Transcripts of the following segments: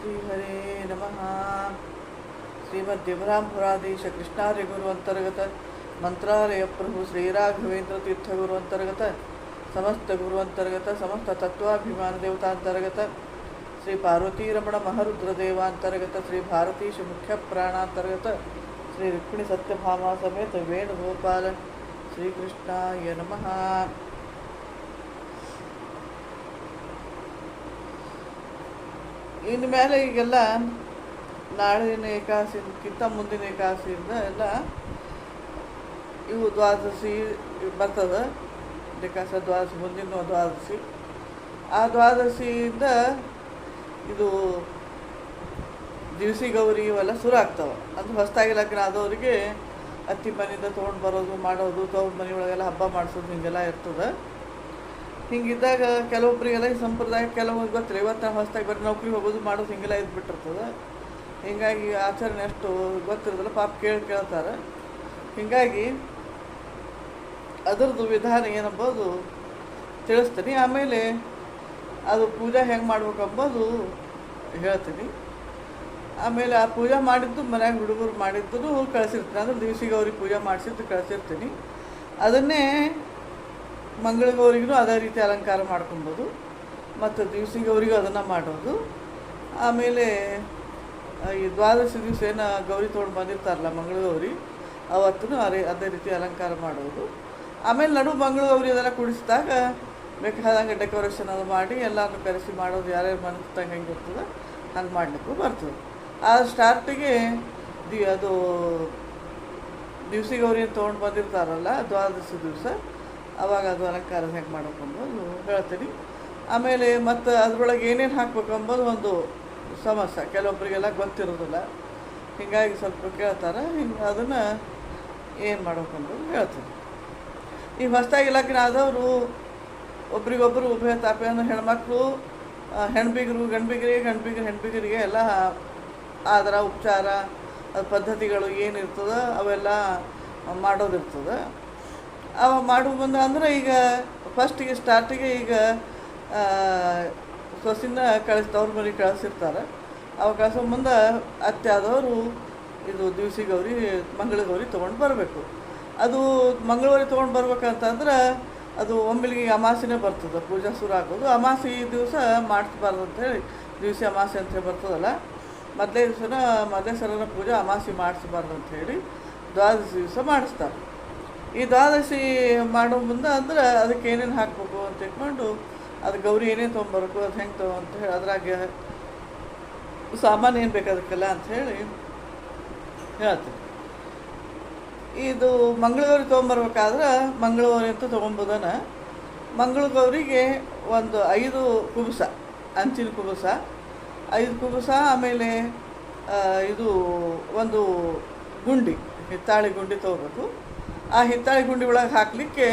श्रीहरे नमः। श्रीमद्दिभ्रांपुराधीश कृष्णार्य गुरु मंत्रालय प्रभु श्री राघवेंद्र तीर्थ गुरु समस्त गुरु अंतर्गत समस्त तत्वाभिमान देवता श्री पार्वती रमण महारुद्र श्री भारतीश मुख्य प्राणांतर्गत श्री रुक्मिणी सत्यभामा समेत वेणुगोपाल श्रीकृष्णा नम। ಇನ್ನು ಮೇಲೆ ಈಗೆಲ್ಲ ನಾಳಿನ ಏಕಾದಶಿಗಿಂತ ಮುಂದಿನ ಏಕಾದಶಿಯಿಂದ ಎಲ್ಲ ಇವು ದ್ವಾದಶಿ ಬರ್ತದೆ. ಏಕಾದಶ ದ್ವಾದಶಿ, ಮುಂದಿನ ದ್ವಾದಶಿ. ಆ ದ್ವಾದಶಿಯಿಂದ ಇದು ದಿವಸಿ ಗೌರಿ ಇವೆಲ್ಲ ಶುರು ಆಗ್ತವೆ. ಅದು ಹೊಸದಾಗಿ ಲಗ್ನ ಆದವರಿಗೆ ಅತ್ತಿ ಮನೆಯಿಂದ ತೊಗೊಂಡು ಬರೋದು ಮಾಡೋದು ತವ್ರ ಮನೆಯೊಳಗೆಲ್ಲ ಹಬ್ಬ ಮಾಡಿಸೋದು ಹಿಂಗೆಲ್ಲ ಇರ್ತದೆ. ಹಿಂಗಿದ್ದಾಗ ಕೆಲವೊಬ್ಬರಿಗೆಲ್ಲ ಈ ಸಂಪ್ರದಾಯ ಕೆಲವೊಂದು ಗೊತ್ತಿಲ್ಲ. ಇವತ್ತು ಹೊಸ್ದಾಗಿ ಬರೀ ನೌಕರಿ ಹೋಗೋದು ಮಾಡೋದು ಹಿಂಗೆಲ್ಲ ಇದ್ಬಿಟ್ಟಿರ್ತದೆ. ಹೀಗಾಗಿ ಆಚರಣೆ ಅಷ್ಟು ಗೊತ್ತಿರೋದಿಲ್ಲ. ಪಾಪ ಕೇಳಿ ಕೇಳ್ತಾರೆ. ಹೀಗಾಗಿ ಅದರದ್ದು ವಿಧಾನ ಏನಂಬೋದು ತಿಳಿಸ್ತೀನಿ. ಆಮೇಲೆ ಅದು ಪೂಜೆ ಹೆಂಗೆ ಮಾಡ್ಬೇಕಂಬೋದು ಹೇಳ್ತೀನಿ. ಆಮೇಲೆ ಆ ಪೂಜೆ ಮಾಡಿದ್ದು ಮನ್ಯಾಗ ಹುಡುಗರು ಮಾಡಿದ್ದು ಕಳಿಸಿರ್ತೀನಿ. ಅಂದ್ರೆ ದಿವ್ಸಿಗೆ ಅವ್ರಿಗೆ ಪೂಜೆ ಮಾಡಿಸಿದ್ದು ಕಳಿಸಿರ್ತೀನಿ. ಅದನ್ನೇ ಮಂಗಳಗೌರಿಗೂ ಅದೇ ರೀತಿ ಅಲಂಕಾರ ಮಾಡ್ಕೊಬೋದು. ಮತ್ತು ದಿವಸಿಗೌರಿಗೂ ಅದನ್ನು ಮಾಡೋದು. ಆಮೇಲೆ ಈ ದ್ವಾದಶಿ ದಿವಸ ಏನು ಗೌರಿ ತೊಗೊಂಡು ಬಂದಿರ್ತಾರಲ್ಲ ಮಂಗಳಗೌರಿ ಅವತ್ತೂ ಅದೇ ಅದೇ ರೀತಿ ಅಲಂಕಾರ ಮಾಡೋದು. ಆಮೇಲೆ ನಡು ಮಂಗಳಗೌರಿ ಅದೆಲ್ಲ ಕುಡಿಸಿದಾಗ ಬೇಕಾದಂಗೆ ಡೆಕೋರೇಷನ್ ಅದು ಮಾಡಿ ಎಲ್ಲರನ್ನು ಕರೆಸಿ ಮಾಡೋದು, ಯಾರ್ಯಾರು ಬಂದ ಹೆಂಗೆ ಇರ್ತದೆ ಹಂಗೆ ಮಾಡಲಿಕ್ಕೂ ಬರ್ತದೆ. ಆ ಸ್ಟಾರ್ಟಿಗೆ ದಿ, ಅದು ದಿವ್ಸಿಗೆ ಅವ್ರೇನು ತೊಗೊಂಡು ಬಂದಿರ್ತಾರಲ್ಲ ದ್ವಾದಶಿ ದಿವಸ ಅವಾಗ ಅದು ಅಲಂಕಾರ ಹೆಂಗೆ ಮಾಡಬೇಕು ಅಂಬೋದು ಹೇಳ್ತೀನಿ. ಆಮೇಲೆ ಮತ್ತು ಅದರೊಳಗೆ ಏನೇನು ಹಾಕ್ಬೇಕು ಅಂಬೋದು ಒಂದು ಸಮಸ್ಯೆ ಕೆಲವೊಬ್ಬರಿಗೆಲ್ಲ ಗೊತ್ತಿರೋದಿಲ್ಲ. ಹೀಗಾಗಿ ಸ್ವಲ್ಪ ಕೇಳ್ತಾರೆ. ಹಿಂಗೆ ಅದನ್ನು ಏನು ಮಾಡ್ಬೇಕು ಅಂಬೋದು ಹೇಳ್ತೀನಿ. ಈ ಹೊಸ್ದಾಗಿ ಲಗ್ನ ಆದವರು ಒಬ್ರಿಗೊಬ್ಬರು ಉಭಯ ತಾಪೆಯನ್ನು ಹೆಣ್ಮಕ್ಳು ಹೆಣ್ಬಿಗರು, ಗಂಡ್ಬಿಗರಿಗೆ, ಗಂಡ್ಬಿಗರು, ಹೆಣ್ಬಿಗರಿಗೆ ಎಲ್ಲ ಆದರ, ಉಪಚಾರ ಪದ್ಧತಿಗಳು ಏನಿರ್ತದೆ ಅವೆಲ್ಲ ಮಾಡೋದಿರ್ತದೆ. ಅವ ಮಾಡು ಬಂದ ಅಂದ್ರೆ ಈಗ ಫಸ್ಟಿಗೆ ಸ್ಟಾರ್ಟಿಗೆ ಈಗ ಸೊಸಿನ ಕಳಿಸಿ, ತವ್ರ ಮನೆಗೆ ಕಳಿಸಿರ್ತಾರೆ. ಅವ ಕಳಿಸೋ ಮುಂದೆ ಅತ್ತೆ ಆದವರು ಇದು ದಿವಸಿ ಗೌರಿ ಮಂಗಳ ಗೌರಿ ತೊಗೊಂಡು ಬರಬೇಕು. ಅದು ಮಂಗಳವಾರ ತೊಗೊಂಡು ಬರ್ಬೇಕಂತಂದ್ರೆ ಅದು ಒಮ್ಮೆಲಿಗೆ ಅಮಾಸೆನೇ ಬರ್ತದೆ, ಪೂಜಾ ಶುರು ಆಗೋದು. ಅಮಾಸೆ ದಿವಸ ಮಾಡಿಸ್ಬಾರ್ದು ಅಂತೇಳಿ ದಿವಸ ಅಮಾಸೆ ಅಂತ ಬರ್ತದಲ್ಲ. ಮೊದಲೇ ದಿವಸನ, ಮೊದಲೇ ಸಲನ ಪೂಜೆ ಅಮಾಸೆ ಮಾಡಿಸ್ಬಾರ್ದು ಹೇಳಿ ದ್ವಾದಶಿ ದಿವಸ ಮಾಡಿಸ್ತಾರೆ. ಈ ದ್ವಾದಶಿ ಮಾಡೋ ಮುಂದೆ ಅಂದ್ರೆ ಅದಕ್ಕೆ ಏನೇನು ಹಾಕಬೇಕು ಅಂತ ಇಟ್ಕೊಂಡು ಅದು ಗೌರಿ ಏನೇನು ತೊಗೊಂಬರ್ಬೇಕು, ಅದು ಹೆಂಗೆ ತಗೋ ಅಂತ ಹೇಳಿ, ಅದ್ರಾಗೆ ಸಾಮಾನು ಏನು ಬೇಕು ಅದಕ್ಕೆಲ್ಲ ಅಂಥೇಳಿ ಹೇಳ್ತೀನಿ. ಇದು ಮಂಗಳಗೌರಿ ತೊಗೊಂಬರ್ಬೇಕಾದ್ರೆ ಮಂಗಳಗೌರಿ ಅಂತ ತೊಗೊಂಬೋದನ. ಮಂಗಳಗೌರಿಗೆ ಒಂದು ಐದು ಕುಬುಸ, ಅಂಚಿನ ಕುಬುಸ. ಐದು ಕುಬುಸ, ಆಮೇಲೆ ಇದು ಒಂದು ಗುಂಡಿ, ಹಿತ್ತಾಳೆ ಗುಂಡಿ ತೊಗೋಬೇಕು. ಆ ಹಿತ್ತಾಳೆ ಗುಂಡಿ ಒಳಗೆ ಹಾಕಲಿಕ್ಕೆ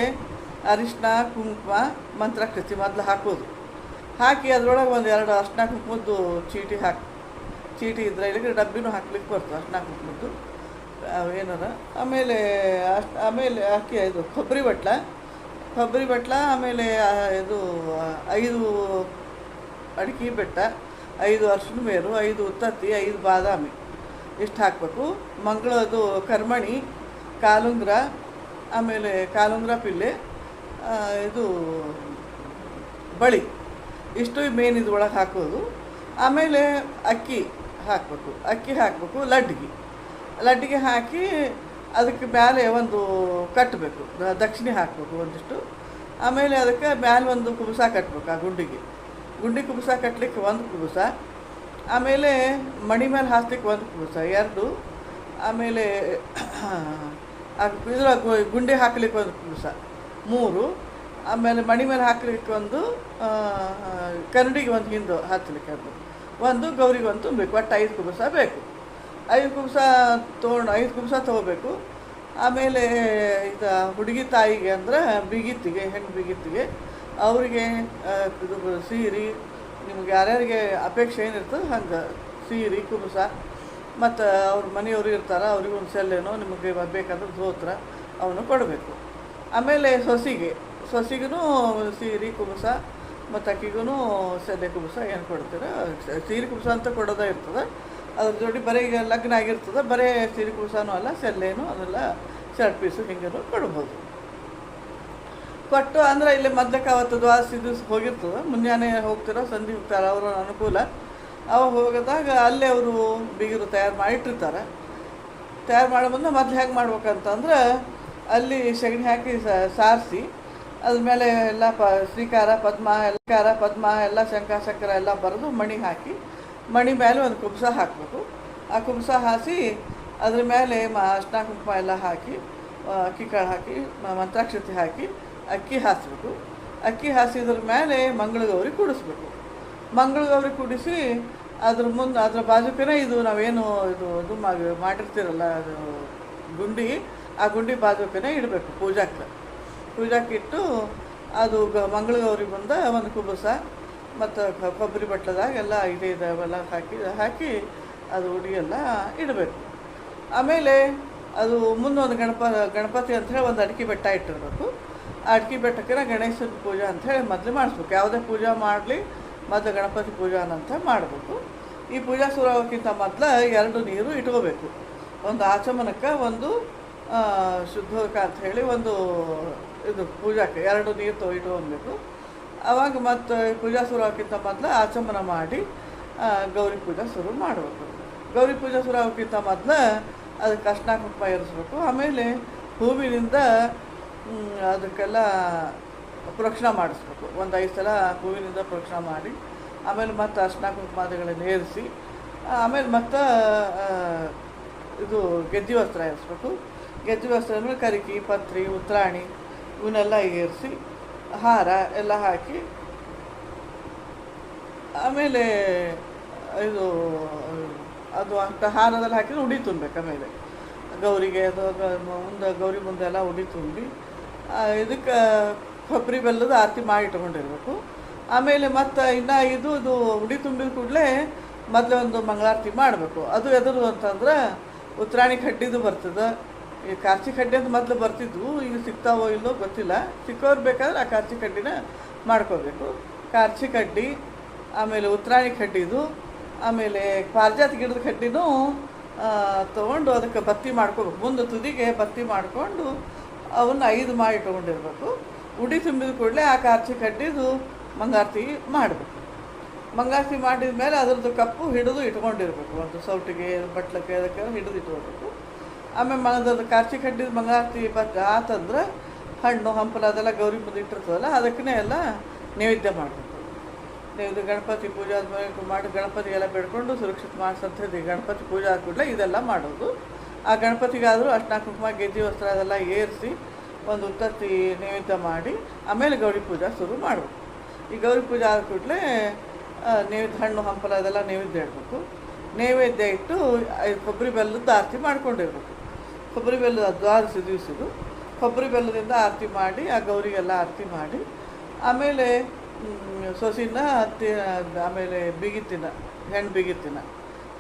ಅರಿಶಿನ ಕುಂಕುಮ ಮಂತ್ರಾಕ್ಷತೆ ಮೊದಲು ಹಾಕೋದು. ಹಾಕಿ ಅದರೊಳಗೆ ಒಂದು ಎರಡು ಅರ್ಶಿನ ಕುಂಕುಮದ್ದು ಚೀಟಿ ಹಾಕಿ, ಚೀಟಿ ಇದ್ರೆ ಇಲ್ಲಿಗೆ ಡಬ್ಬಿನೂ ಹಾಕ್ಲಿಕ್ಕೆ ಬರ್ತದೆ ಅರ್ಶಿನ ಕುಂಕುಮದ್ದು ಏನಾರ? ಆಮೇಲೆ ಅಷ್ಟು ಆಮೇಲೆ ಅಕ್ಕಿ ಇದು ಕೊಬ್ಬರಿ ಬಟ್ಲ ಕೊಬ್ಬರಿ ಬಟ್ಲ, ಆಮೇಲೆ ಇದು ಐದು ಅಡಿಕೆ ಬೆಟ್ಟ, ಐದು ಅರ್ಶಿನ ಮೇರು, ಐದು ಉತ್ತತ್ತಿ, ಐದು ಬಾದಾಮಿ ಇಷ್ಟು ಹಾಕಬೇಕು. ಮಂಗಳದು ಕರ್ಮಣಿ, ಕಾಲುಂಗ್ರ ಆಮೇಲೆ ಕಾಲುಂಗ್ರ ಪಿಲ್ಲೆ ಇದು ಬಳಿ. ಇಷ್ಟು ಮೇನ್ ಇದ್ರೊಳಗೆ ಹಾಕೋದು. ಆಮೇಲೆ ಅಕ್ಕಿ ಹಾಕಬೇಕು. ಅಕ್ಕಿ ಹಾಕಬೇಕು, ಲಡ್ಡಿಗೆ. ಲಡ್ಡಿಗೆ ಹಾಕಿ ಅದಕ್ಕೆ ಮೇಲೆ ಒಂದು ಕಟ್ಟಬೇಕು ದಕ್ಷಿಣೆ ಹಾಕಬೇಕು ಒಂದಿಷ್ಟು. ಆಮೇಲೆ ಅದಕ್ಕೆ ಮೇಲೆ ಒಂದು ಕುಬುಸ ಕಟ್ಟಬೇಕು ಆ ಗುಂಡಿಗೆ. ಗುಂಡಿ ಕುಬುಸ ಕಟ್ಟಲಿಕ್ಕೆ ಒಂದು ಕುಬುಸ. ಆಮೇಲೆ ಮಣಿ ಮೇಲೆ ಹಾಸ್ಲಿಕ್ಕೆ ಒಂದು ಕುಬುಸ. ಎರಡು. ಆಮೇಲೆ ಇದ್ರ ಗುಂಡಿ ಹಾಕಲಿಕ್ಕೆ ಒಂದು ಕುಬುಸ ಮೂರು, ಆಮೇಲೆ ಮಣಿ ಮೇಲೆ ಹಾಕಲಿಕ್ಕೆ ಒಂದು ಕನ್ನಡಿಗೆ ಒಂದು ಹಿಂದು ಹಚ್ಚಲಿಕ್ಕೆ ಅದು. ಒಂದು ಗೌರಿಗೆ ಒಂದು ತುಂಬಬೇಕು, ಒಟ್ಟು ಐದು ಕುಬುಸ ಬೇಕು. ಐದು ಕುಬುಸ ತೊಗೊಂಡು, ಐದು ಕುಬುಸ ತೊಗೋಬೇಕು. ಆಮೇಲೆ ಇದು ಹುಡುಗಿ ತಾಯಿಗೆ ಅಂದ್ರೆ ಬಿಗಿತ್ತಿಗೆ, ಹೆಣ್ಣು ಬಿಗಿತ್ತಿಗೆ, ಅವರಿಗೆ ಇದು ಸೀರೆ, ನಿಮ್ಗೆ ಯಾರ್ಯಾರಿಗೆ ಅಪೇಕ್ಷೆ ಏನಿರ್ತದೆ ಹಂಗೆ ಸೀರೆ, ಕುಬುಸ ಮತ್ತು ಅವ್ರ ಮನೆಯವರು ಇರ್ತಾರೆ, ಅವ್ರಿಗೆ ಒಂದು ಸೆಲ್ಲೇನೋ ನಿಮಗೆ ಬೇಕಾದ್ರೆ ಧೋತ್ರ ಅವನು ಕೊಡಬೇಕು. ಆಮೇಲೆ ಸೊಸಿಗೆ ಸೊಸಿಗೂ ಸೀರೆ, ಕುಬುಸ, ಮತ್ತು ಅಕ್ಕಿಗೂ ಸೆಲ್ಲೆ, ಕುಬ್ಸ ಏನು ಕೊಡ್ತೀರ? ಸೀರೆ, ಕುಬ್ಸ ಅಂತ ಕೊಡೋದೇ ಇರ್ತದೆ. ಅದ್ರ ಜೋಡಿ ಬರೀ ಲಗ್ನ ಆಗಿರ್ತದೆ, ಬರೀ ಸೀರೆ, ಕುಬ್ಸನೂ ಅಲ್ಲ, ಸೆಲ್ಲೇನು ಅದೆಲ್ಲ ಶರ್ಟ್ ಪೀಸು, ಹಿಂಗೇನೋ ಕೊಡ್ಬೋದು. ಕೊಟ್ಟು ಅಂದ್ರೆ ಇಲ್ಲಿ ಮದ್ದಕ್ಕೆ ಅವತ್ತು ದ್ವಾದಶಿ ದಿವ್ಸ ಹೋಗಿರ್ತದೆ ಮುಂಜಾನೆ ಹೋಗ್ತಿರೋ ಸಂಧಿ ಹೋಗ್ತಾರೆ ಅವ್ರ ಅನುಕೂಲ. ಅವಾಗ ಹೋಗಿದಾಗ ಅಲ್ಲೇ ಅವರು ಬಿಗಿರು ತಯಾರು ಮಾಡಿಟ್ಟಿರ್ತಾರೆ. ತಯಾರು ಮಾಡೋ ಮುಂದೆ ಮೊದಲು ಹೇಗೆ ಮಾಡ್ಬೇಕಂತಂದ್ರೆ ಅಲ್ಲಿ ಸೆಗಣಿ ಹಾಕಿ ಸಾರಿಸಿ ಅದ್ರ ಮೇಲೆ ಎಲ್ಲ ಪ, ಶ್ರೀಕಾರ, ಪದ್ಮ ಎಲ್ಲಕಾರ ಪದ್ಮ, ಎಲ್ಲ ಶಂಕ ಚಕ್ರ ಎಲ್ಲ ಬರೆದು ಮಣಿ ಹಾಕಿ, ಮಣಿ ಮೇಲೆ ಒಂದು ಕುಬ್ಸ ಹಾಕಬೇಕು. ಆ ಕುಬ್ಸ ಹಾಸಿ ಅದ್ರ ಮೇಲೆ ಮ ಅರ್ಶಿನ ಕುಂಕುಮ ಎಲ್ಲ ಹಾಕಿ ಅಕ್ಕಿ ಕಾಳು ಹಾಕಿ ಮಂತ್ರಾಕ್ಷತೆ ಹಾಕಿ ಅಕ್ಕಿ ಹಾಸಬೇಕು. ಅಕ್ಕಿ ಹಾಸಿದ್ರ ಮೇಲೆ ಮಂಗಳಗೌರಿ ಕೂಡಿಸ್ಬೇಕು. ಮಂಗಳಗೌರಿ ಕೂಡಿಸಿ ಅದ್ರ ಮುಂದೆ, ಅದ್ರ ಬಾಜುಕನೇ ಇದು ನಾವೇನು ಇದು ಇದು ಮಾಡಿರ್ತೀರಲ್ಲ, ಅದು ಗುಂಡಿ, ಆ ಗುಂಡಿ ಬಾಜುಕನೇ ಇಡಬೇಕು ಪೂಜಾಕ್ಕೆ ಪೂಜಾಕ್ಕೆ ಇಟ್ಟು ಅದು ಗ ಮಂಗಳಗೌರಿ ಮುಂದೆ ಒಂದು ಕುಬಸ ಮತ್ತು ಕೊಬ್ಬರಿ ಬಟ್ಟದಾಗ ಎಲ್ಲ ಇದೆ ಇದಾವೆಲ್ಲ ಹಾಕಿ ಹಾಕಿ ಅದು ಉಡಿಯೆಲ್ಲ ಇಡಬೇಕು. ಆಮೇಲೆ ಅದು ಮುಂದೆ ಒಂದು ಗಣಪ, ಗಣಪತಿ ಅಂಥೇಳಿ ಒಂದು ಅಡಿಕೆ ಬೆಟ್ಟ ಇಟ್ಟಿರಬೇಕು. ಅಡಿಕೆ ಬೆಟ್ಟಕ್ಕೆ ಗಣೇಶನ ಪೂಜೆ ಅಂಥೇಳಿ ಮೊದಲು ಮಾಡಿಸ್ಬೇಕು. ಯಾವುದೇ ಪೂಜೆ ಮಾಡಲಿ ಮೊದಲು ಗಣಪತಿ ಪೂಜಾನಂತರ ಮಾಡಬೇಕು. ಈ ಪೂಜಾ ಶುರು ಆಗೋಕ್ಕಿಂತ ಮೊದಲು ಎರಡು ನೀರು ಇಟ್ಕೋಬೇಕು. ಒಂದು ಆಚಮನಕ್ಕೆ ಒಂದು ಶುದ್ಧಕ್ಕೆ ಅಂತ ಹೇಳಿ ಒಂದು ಇದು ಪೂಜಾಕ್ಕೆ ಎರಡು ನೀರು ತೊ, ಇಟ್ಕೊಬೇಕು. ಆವಾಗ ಮತ್ತು ಪೂಜಾ ಶುರು ಆಗೋಕ್ಕಿಂತ ಮೊದಲು ಆಚಮನ ಮಾಡಿ ಗೌರಿ ಪೂಜೆ ಶುರು ಮಾಡಬೇಕು. ಗೌರಿ ಪೂಜಾ ಶುರು ಆಗೋಕ್ಕಿಂತ ಮೊದಲು ಅದಕ್ಕೆ ಅರ್ಶಿನ ಕುಂಕುಮ ಇರಿಸ್ಬೇಕು ಆಮೇಲೆ ಹೂವಿನಿಂದ ಅದಕ್ಕೆಲ್ಲ ಪ್ರೋಕ್ಷಣೆ ಮಾಡಿಸ್ಬೇಕು. ಒಂದು ಐದು ಸಲ ಹೂವಿನಿಂದ ಪ್ರೋಕ್ಷಣ ಮಾಡಿ, ಆಮೇಲೆ ಮತ್ತೆ ಅರ್ಶನ ಕುಂಕುಮಾದಿಗಳನ್ನು ಏರಿಸಿ, ಆಮೇಲೆ ಮತ್ತೆ ಇದು ಗೆದ್ದಿ ವಸ್ತ್ರ ಏರಿಸ್ಬೇಕು. ಗೆಜ್ಜೆ ವಸ್ತ್ರ ಅಂದರೆ ಕರಿಕಿ, ಪತ್ರಿ ಉತ್ತರಾಣಿ ಇವನ್ನೆಲ್ಲ ಏರಿಸಿ, ಹಾರ ಎಲ್ಲ ಹಾಕಿ, ಆಮೇಲೆ ಇದು, ಅದು ಅಂತ ಹಾರದಲ್ಲಿ ಹಾಕಿದ್ರೆ ಉಡಿ ತುಂಬಬೇಕು ಆಮೇಲೆ. ಗೌರಿಗೆ ಅದು ಮುಂದೆ, ಗೌರಿ ಮುಂದೆ ಎಲ್ಲ ಉಡಿ ತುಂಬಿ ಇದಕ್ಕೆ ಕೊಬ್ಬರಿ ಬೆಲ್ಲದ ಆರತಿ ಮಾಡಿ ಇಟ್ಕೊಂಡಿರ್ಬೇಕು. ಆಮೇಲೆ ಮತ್ತು ಇನ್ನು ಇದು ಇದು ಉಡಿ ತುಂಬಿದ ಕೂಡಲೇ ಮೊದಲೇ ಒಂದು ಮಂಗಳಾರತಿ ಮಾಡಬೇಕು. ಅದು ಎದುರು ಅಂತಂದ್ರೆ ಉತ್ತರಾಣಿ ಕಡ್ಡಿದು ಬರ್ತದೆ. ಈ ಕಾರ್ಚಿ ಕಡ್ಡಿ ಅಂತ ಮೊದಲು ಬರ್ತಿದ್ವು, ಈಗ ಸಿಗ್ತಾವೋ ಇಲ್ಲೋ ಗೊತ್ತಿಲ್ಲ. ಸಿಕ್ಕೋರು ಬೇಕಾದ್ರೆ ಆ ಕಾರ್ಚಿ ಕಡ್ಡಿನ ಮಾಡ್ಕೋಬೇಕು ಕಾರ್ಚಿ ಕಡ್ಡಿ ಆಮೇಲೆ ಉತ್ತರಾಣಿ ಕಡ್ಡಿದು ಆಮೇಲೆ ಪಾರಿಜಾತ ಗಿಡದ ಕಡ್ಡಿನೂ ತೊಗೊಂಡು ಅದಕ್ಕೆ ಬತ್ತಿ ಮಾಡ್ಕೋಬೇಕು ಮುಂದೆ ತುದಿಗೆ ಬತ್ತಿ ಮಾಡಿಕೊಂಡು ಅವನ್ನ ಐದು ಮಾಡಿ ಇಟ್ಕೊಂಡಿರ್ಬೇಕು. ಉಡಿ ತುಂಬಿದ ಕೂಡಲೇ ಆ ಕಾರ್ಚಿ ಕಟ್ಟಿದ್ದು ಮಂಗಾರತಿ ಮಾಡಬೇಕು. ಮಂಗಾರತಿ ಮಾಡಿದ ಮೇಲೆ ಅದರದ್ದು ಕಪ್ಪು ಹಿಡಿದು ಇಟ್ಕೊಂಡಿರ್ಬೇಕು. ಒಂದು ಸೌಟಿಗೆ, ಬಟ್ಲಕ್ಕೆ, ಅದಕ್ಕೆ ಹಿಡಿದು ಇಟ್ಕೋಬೇಕು ಆಮೇಲೆ ಮ ಅದ್ರದ್ದು ಕಾರ್ಚಿ ಕಟ್ಟಿದ ಮಂಗಾರತಿ ಬಟ್ ಆತಂದ್ರೆ ಹಣ್ಣು, ಹಂಪಲ ಅದೆಲ್ಲ ಗೌರಿ ಮುಂದೆ ಇಟ್ಟಿರ್ತದಲ್ಲ ಅದಕ್ಕೇ ಎಲ್ಲ ನೈವೇದ್ಯ ಮಾಡಬೇಕು. ನೈವೇದ್ಯ ಗಣಪತಿ ಪೂಜೆ ಆದ್ಮೇಲೆ ಮಾಡಿ ಗಣಪತಿಗೆಲ್ಲ ಬೇಡ್ಕೊಂಡು ಸುರಕ್ಷಿತ ಮಾಡಿಸಂಥದ್ದು ಗಣಪತಿ ಪೂಜೆ ಆದ ಕೂಡಲೇ ಇದೆಲ್ಲ ಮಾಡೋದು. ಆ ಗಣಪತಿಗಾದರೂ ಅರ್ಶಿನ ಕುಂಕುಮ, ಗೆಜ್ಜೆ, ವಸ್ತ್ರ ಅದೆಲ್ಲ ಏರಿಸಿ ಒಂದು ಉತ್ತತ್ತಿ ನೈವೇದ್ಯ ಮಾಡಿ, ಆಮೇಲೆ ಗೌರಿ ಪೂಜೆ ಶುರು ಮಾಡಬೇಕು. ಈ ಗೌರಿ ಪೂಜೆ ಆದ ಕೂಡಲೇ ನೈವೇದ್ಯ ಹಣ್ಣು, ಹಂಪಲ ಅದೆಲ್ಲ ನೈವೇದ್ಯ ಇಡಬೇಕು. ನೈವೇದ್ಯ ಇಟ್ಟು ಕೊಬ್ಬರಿ ಬೆಲ್ಲದ ಆರತಿ ಮಾಡ್ಕೊಂಡಿರ್ಬೇಕು. ಕೊಬ್ಬರಿ ಬೆಲ್ಲದ ದ್ವಾದಶಿ ದಿವಸದು ಕೊಬ್ಬರಿ ಬೆಲ್ಲದಿಂದ ಆರತಿ ಮಾಡಿ, ಆ ಗೌರಿಗೆಲ್ಲ ಆರತಿ ಮಾಡಿ, ಆಮೇಲೆ ಸೊಸಿನ, ಹತ್ತಿ, ಆಮೇಲೆ ಬಿಗಿತಿನ ಹೆಣ್ಣು ಬಿಗಿತಿನ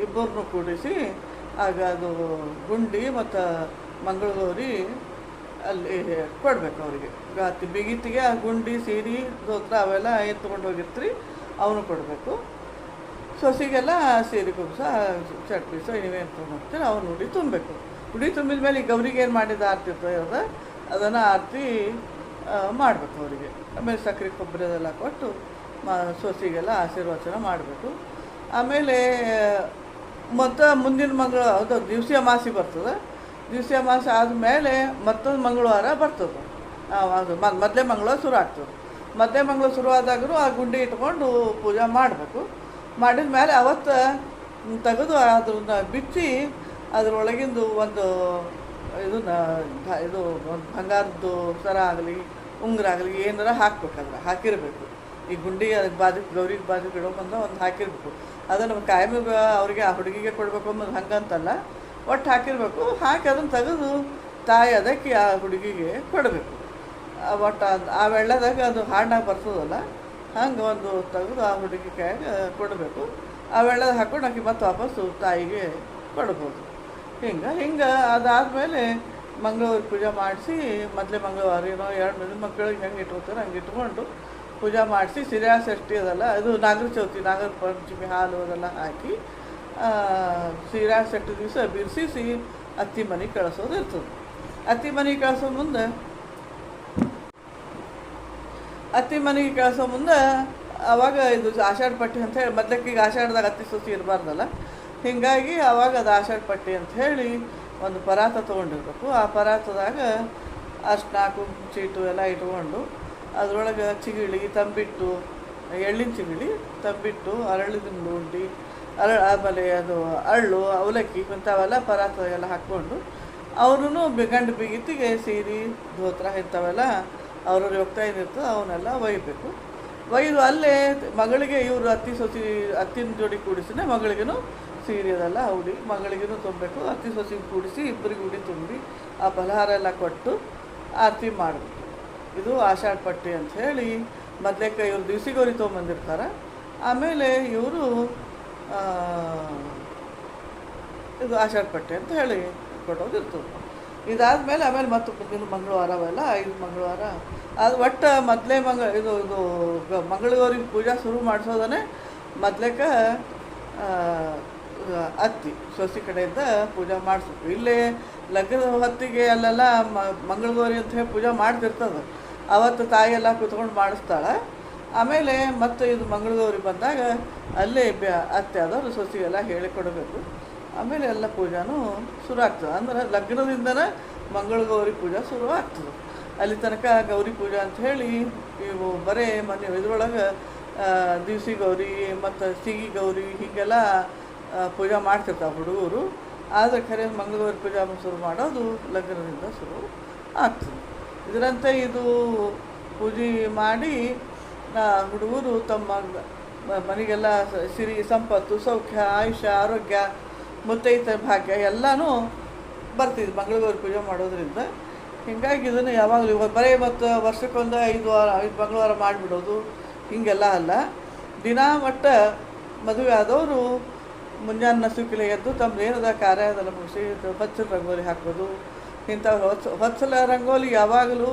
ಇಬ್ಬರನ್ನು ಕೂಡಿಸಿ, ಆಗ ಅದು ಗುಂಡಿ ಮತ್ತು ಮಂಗಳಗೌರಿ ಅಲ್ಲಿ ಕೊಡ್ಬೇಕು ಅವರಿಗೆ. ಗಾತಿ ಬಿಗಿತಿಗೆ ಆ ಗುಂಡಿ, ಸೀರೆ ಸೋತ್ರ ಅವೆಲ್ಲ ಎತ್ಕೊಂಡು ಹೋಗಿರ್ತೀರಿ, ಅವನು ಕೊಡಬೇಕು. ಸೊಸಿಗೆಲ್ಲ ಸೀರೆ ಕುಬ್ಸ ಚಟ್ನಿ ಪೀಸ ನೀವೇನು ತೊಗೊಂಡು ಅವ್ನು ಉಡಿ ತುಂಬಬೇಕು. ಉಡಿ ತುಂಬಿದ ಮೇಲೆ ಈ ಗೌರಿಗೆ ಏನು ಮಾಡಿದ ಆರತಿ ಇರ್ತದೆ ಅದನ್ನು ಆರತಿ ಮಾಡಬೇಕು ಅವರಿಗೆ. ಆಮೇಲೆ ಸಕ್ಕರೆ ಕೊಬ್ಬರಿ ಅದೆಲ್ಲ ಕೊಟ್ಟು, ಮ, ಸೊಸಿಗೆಲ್ಲ ಆಶೀರ್ವಚನ ಮಾಡಬೇಕು. ಆಮೇಲೆ ಮತ್ತು ಮುಂದಿನ ಮಂಗಳ, ಅದು ದಿವಸ ಮಾಸಿ ಬರ್ತದೆ. ದಿವಸ ಮಾಸ ಆದಮೇಲೆ ಮತ್ತೊಂದು ಮಂಗಳವಾರ ಬರ್ತದೆ. ಅದು ಮೊದಲೇ ಮಂಗಳವಾರ ಶುರು ಆಗ್ತದೆ. ಮೊದಲೇ ಮಂಗಳವಾರ ಶುರು ಆದಾಗೂ ಆ ಗುಂಡಿ ಇಟ್ಕೊಂಡು ಪೂಜೆ ಮಾಡಬೇಕು. ಮಾಡಿದ ಮೇಲೆ ಅವತ್ತು ತೆಗೆದು ಅದನ್ನ ಬಿಚ್ಚಿ ಅದರೊಳಗಿಂದು ಒಂದು ಇದನ್ನ ಇದು ಒಂದು ಬಂಗಾರದ್ದು ಸರ ಆಗಲಿ, ಉಂಗುರ ಆಗಲಿ ಏನಾರ ಹಾಕ್ಬೇಕಾದ್ರೆ ಹಾಕಿರಬೇಕು. ಈ ಗುಂಡಿ ಅದಕ್ಕೆ ಬಾಜುಕ್ ಗೌರಿಗೆ ಇಡೋ ಬಂದ ಒಂದು ಹಾಕಿರಬೇಕು. ಅದನ್ನು ಕಾಯಮಿಗೆ ಅವರಿಗೆ ಆ ಹುಡುಗಿಗೆ ಕೊಡಬೇಕು ಅನ್ನೋದು ಹಂಗಂತಲ್ಲ. ಒಟ್ಟು ಹಾಕಿರಬೇಕು. ಹಾಕಿ ಅದನ್ನು ತೆಗೆದು ತಾಯಿ ಅದಕ್ಕೆ ಆ ಹುಡುಗಿಗೆ ಕೊಡಬೇಕು. ಒಟ್ಟು ಅದು ಆ ವೆಳ್ಳದಾಗ ಅದು ಹಾಡಾಗಿ ಬರ್ತದಲ್ಲ, ಹಂಗೆ ಒಂದು ತೆಗೆದು ಆ ಹುಡುಗಿ ಕೈಯಾಗ ಕೊಡಬೇಕು. ಆ ವೆಳ್ಳದ ಹಾಕೊಂಡು ಆಕೆ ಮತ್ತೆ ವಾಪಸ್ಸು ತಾಯಿಗೆ ಕೊಡ್ಬೋದು. ಹಿಂಗೆ ಹಿಂಗೆ ಅದಾದಮೇಲೆ ಮಂಗಳವಾರ ಪೂಜೆ ಮಾಡಿಸಿ, ಮೊದಲೇ ಮಂಗಳವಾರ ಏನೋ ಎರಡು ಮಂದಿ ಮಕ್ಕಳಿಗೆ ಹೆಂಗೆ ಇಟ್ಕೋತಾರೆ ಹಂಗೆ ಇಟ್ಕೊಂಡು ಪೂಜೆ ಮಾಡಿಸಿ ಸಿರಿಯಾ ಷಷ್ಠಿ ಅದಲ್ಲ, ಅದು ನಾಗರ ಚೌತಿ ನಾಗರ ಪಂಚಮಿ ಹಾಲು ಅದೆಲ್ಲ ಹಾಕಿ ಸಿರಿಯಾ ಸೆಟ್ಟು ದಿವಸ ಬಿರ್ಸಿಸಿ ಅತ್ತಿ ಮನೆಗೆ ಕಳಿಸೋದು ಇರ್ತದೆ. ಅತ್ತಿ ಮನೆ ಕಳಿಸೋ ಮುಂದೆ, ಅತ್ತಿ ಮನೆಗೆ ಕಳಿಸೋ ಮುಂದೆ ಅವಾಗ ಇದು ಆಷಾಢ ಪಟ್ಟಿ ಅಂತ ಹೇಳಿ ಮೊದ್ಲಕ್ಕೆ ಈಗ ಆಷಾಢದಾಗ ಅತ್ತಿ ಸೊಸಿ ಇರಬಾರ್ದಲ್ಲ. ಹೀಗಾಗಿ ಅವಾಗ ಅದು ಆಷಾಢ ಪಟ್ಟಿ ಅಂತ ಹೇಳಿ ಒಂದು ಪರಾತ ತೊಗೊಂಡಿರ್ಬೇಕು. ಆ ಪರಾತದಾಗ ಅಷ್ಟು ನಾಲ್ಕು ಚೀಟು ಎಲ್ಲ ಇಟ್ಕೊಂಡು ಅದರೊಳಗೆ ಚಿಗಿಳಿ, ತಂಬಿಟ್ಟು, ಎಳ್ಳಿನ ಚಿಗಿಳಿ ತಂಬಿಟ್ಟು ಅರಳಿದ ಉಂಡಿ ಅರ ಆಮೇಲೆ ಅದು ಅರಳು ಅವಲಕ್ಕಿ ಇಂಥವೆಲ್ಲ ಎಲ್ಲ ಹಾಕ್ಕೊಂಡು ಅವ್ರೂ ಗಂಡು ಬಿಗಿತಿಗೆ ಸೀರೆ, ಧೋತ್ರ ಇಂಥವೆಲ್ಲ ಅವ್ರವ್ರ ಹೋಗ್ತಾ ಏನಿರ್ತದೆ ಅವನ್ನೆಲ್ಲ ಒಯ್ಯಬೇಕು ಒಯ್ದು ಅಲ್ಲೇ ಮಗಳಿಗೆ ಇವರು ಅತ್ತಿ ಸೊಸಿ, ಅತ್ತಿನ ಜೋಡಿ ಕೂಡಿಸಿನೇ ಮಗಳಿಗೂ ಸೀರೆ ಅದೆಲ್ಲ ಮಗಳಿಗೂ ತುಂಬಬೇಕು. ಅತ್ತಿ ಸೊಸಿ ಕೂಡಿಸಿ ಇಬ್ಬರಿಗೆ ಉಡಿ ತುಂಬಿ ಆ ಫಲಹಾರ ಎಲ್ಲ ಕೊಟ್ಟು ಆರತಿ ಮಾಡಬೇಕು. ಇದು ಆಷಾಢ ಪಟ್ಟಿ ಅಂತ ಹೇಳಿ ಕೈ ಇವ್ರು ದಿವ್ಸಿಗೋರಿ ತೊಗೊಂಬಂದಿರ್ತಾರೆ. ಆಮೇಲೆ ಇವರು ಇದು ಆಷಾಢಪಟ್ಟೆ ಅಂತ ಹೇಳಿ ಕೊಡೋದು ಇರ್ತದೆ ಇದಾದಮೇಲೆ ಆಮೇಲೆ ಮತ್ತು ಮುಂದಿನ ಮಂಗಳವಾರ ಅವೆಲ್ಲ, ಐದು ಮಂಗಳವಾರ. ಅದು ಒಟ್ಟು ಮೊದಲೇ ಮಂಗ, ಇದು ಇದು ಗ- ಮಂಗಳಗೌರಿ ಪೂಜಾ ಶುರು ಮಾಡಿಸೋದನ್ನೇ ಮೊದಲೇಕ ಅತ್ತಿ ಸೊಸಿ ಕಡೆಯಿಂದ ಪೂಜೆ ಮಾಡಿಸ್ಬೇಕು ಇಲ್ಲೇ ಲಗ್ನದ ಹೊತ್ತಿಗೆ ಅಲ್ಲೆಲ್ಲ ಮಂಗಳಗೌರಿ ಅಂತ ಹೇಳಿ ಪೂಜೆ ಮಾಡ್ತಿರ್ತದೆ. ಅವತ್ತು ತಾಯಿ ಕೂತ್ಕೊಂಡು ಕುತ್ಕೊಂಡು ಮಾಡಿಸ್ತಾಳೆ. ಆಮೇಲೆ ಮತ್ತೆ ಇದು ಮಂಗಳಗೌರಿ ಬಂದಾಗ ಅಲ್ಲೇ ಬ್ಯಾ ಅತ್ತೆ ಆದವರು ಸೊಸಿಗೆಲ್ಲ ಹೇಳಿಕೊಡಬೇಕು. ಆಮೇಲೆ ಎಲ್ಲ ಪೂಜಾನು ಶುರು ಆಗ್ತದೆ. ಅಂದರೆ ಲಗ್ನದಿಂದನೇ ಮಂಗಳ ಗೌರಿ ಪೂಜಾ ಶುರು ಆಗ್ತದೆ. ಅಲ್ಲಿ ತನಕ ಗೌರಿ ಪೂಜಾ ಅಂತ ಹೇಳಿ ಇವು ಬರೇ ಮನೆ ಇದ್ರೊಳಗೆ ದಿವಸಿ ಗೌರಿ ಮತ್ತು ಸಿಗಿ ಗೌರಿ ಹೀಗೆಲ್ಲ ಪೂಜಾ ಪೂಜೆ ಮಾಡ್ತಿರ್ತಾವೆ ಹುಡುಗರು. ಆದರೆ ಖರೆ ಮಂಗಳಗೌರಿ ಪೂಜಾ ಶುರು ಮಾಡೋದು ಲಗ್ನದಿಂದ ಶುರು ಆಗ್ತದೆ. ಇದರಂತೆ ಇದು ಪೂಜೆ ಮಾಡಿ ಹುಡುಗರು ತಮ್ಮ ಮನೆಗೆಲ್ಲ ಸಿರಿ, ಸಂಪತ್ತು, ಸೌಖ್ಯ, ಆಯುಷ್ಯ, ಆರೋಗ್ಯ, ಮುತ್ತೈತ ಭಾಗ್ಯ ಎಲ್ಲನೂ ಬರ್ತಿದ್ವಿ ಮಂಗಳಗೌರಿ ಪೂಜೆ ಮಾಡೋದ್ರಿಂದ. ಹೀಗಾಗಿ ಇದನ್ನು ಯಾವಾಗಲೂ ಬರೀ ಮತ್ತು ವರ್ಷಕ್ಕೊಂದು ಐದು ವಾರ ಐದು ಮಂಗಳವಾರ ಮಾಡಿಬಿಡೋದು. ಹೀಗೆಲ್ಲ ಅಲ್ಲ. ದಿನ ಮಟ್ಟ ಮದುವೆ ಆದವರು ಮುಂಜಾನೆ ನಸುಕಿಲೆ ಎದ್ದು ತಮ್ಮದು ಏನದ ಕಾರ್ಯ ಅದನ್ನು ಮುಗಿಸಿ ಹೊಚ್ಚಲ ರಂಗೋಲಿ ಹಾಕೋದು ಇಂಥ ಹೊಚ್ಚ ಹೊಚ್ಚಲ ರಂಗೋಲಿ ಯಾವಾಗಲೂ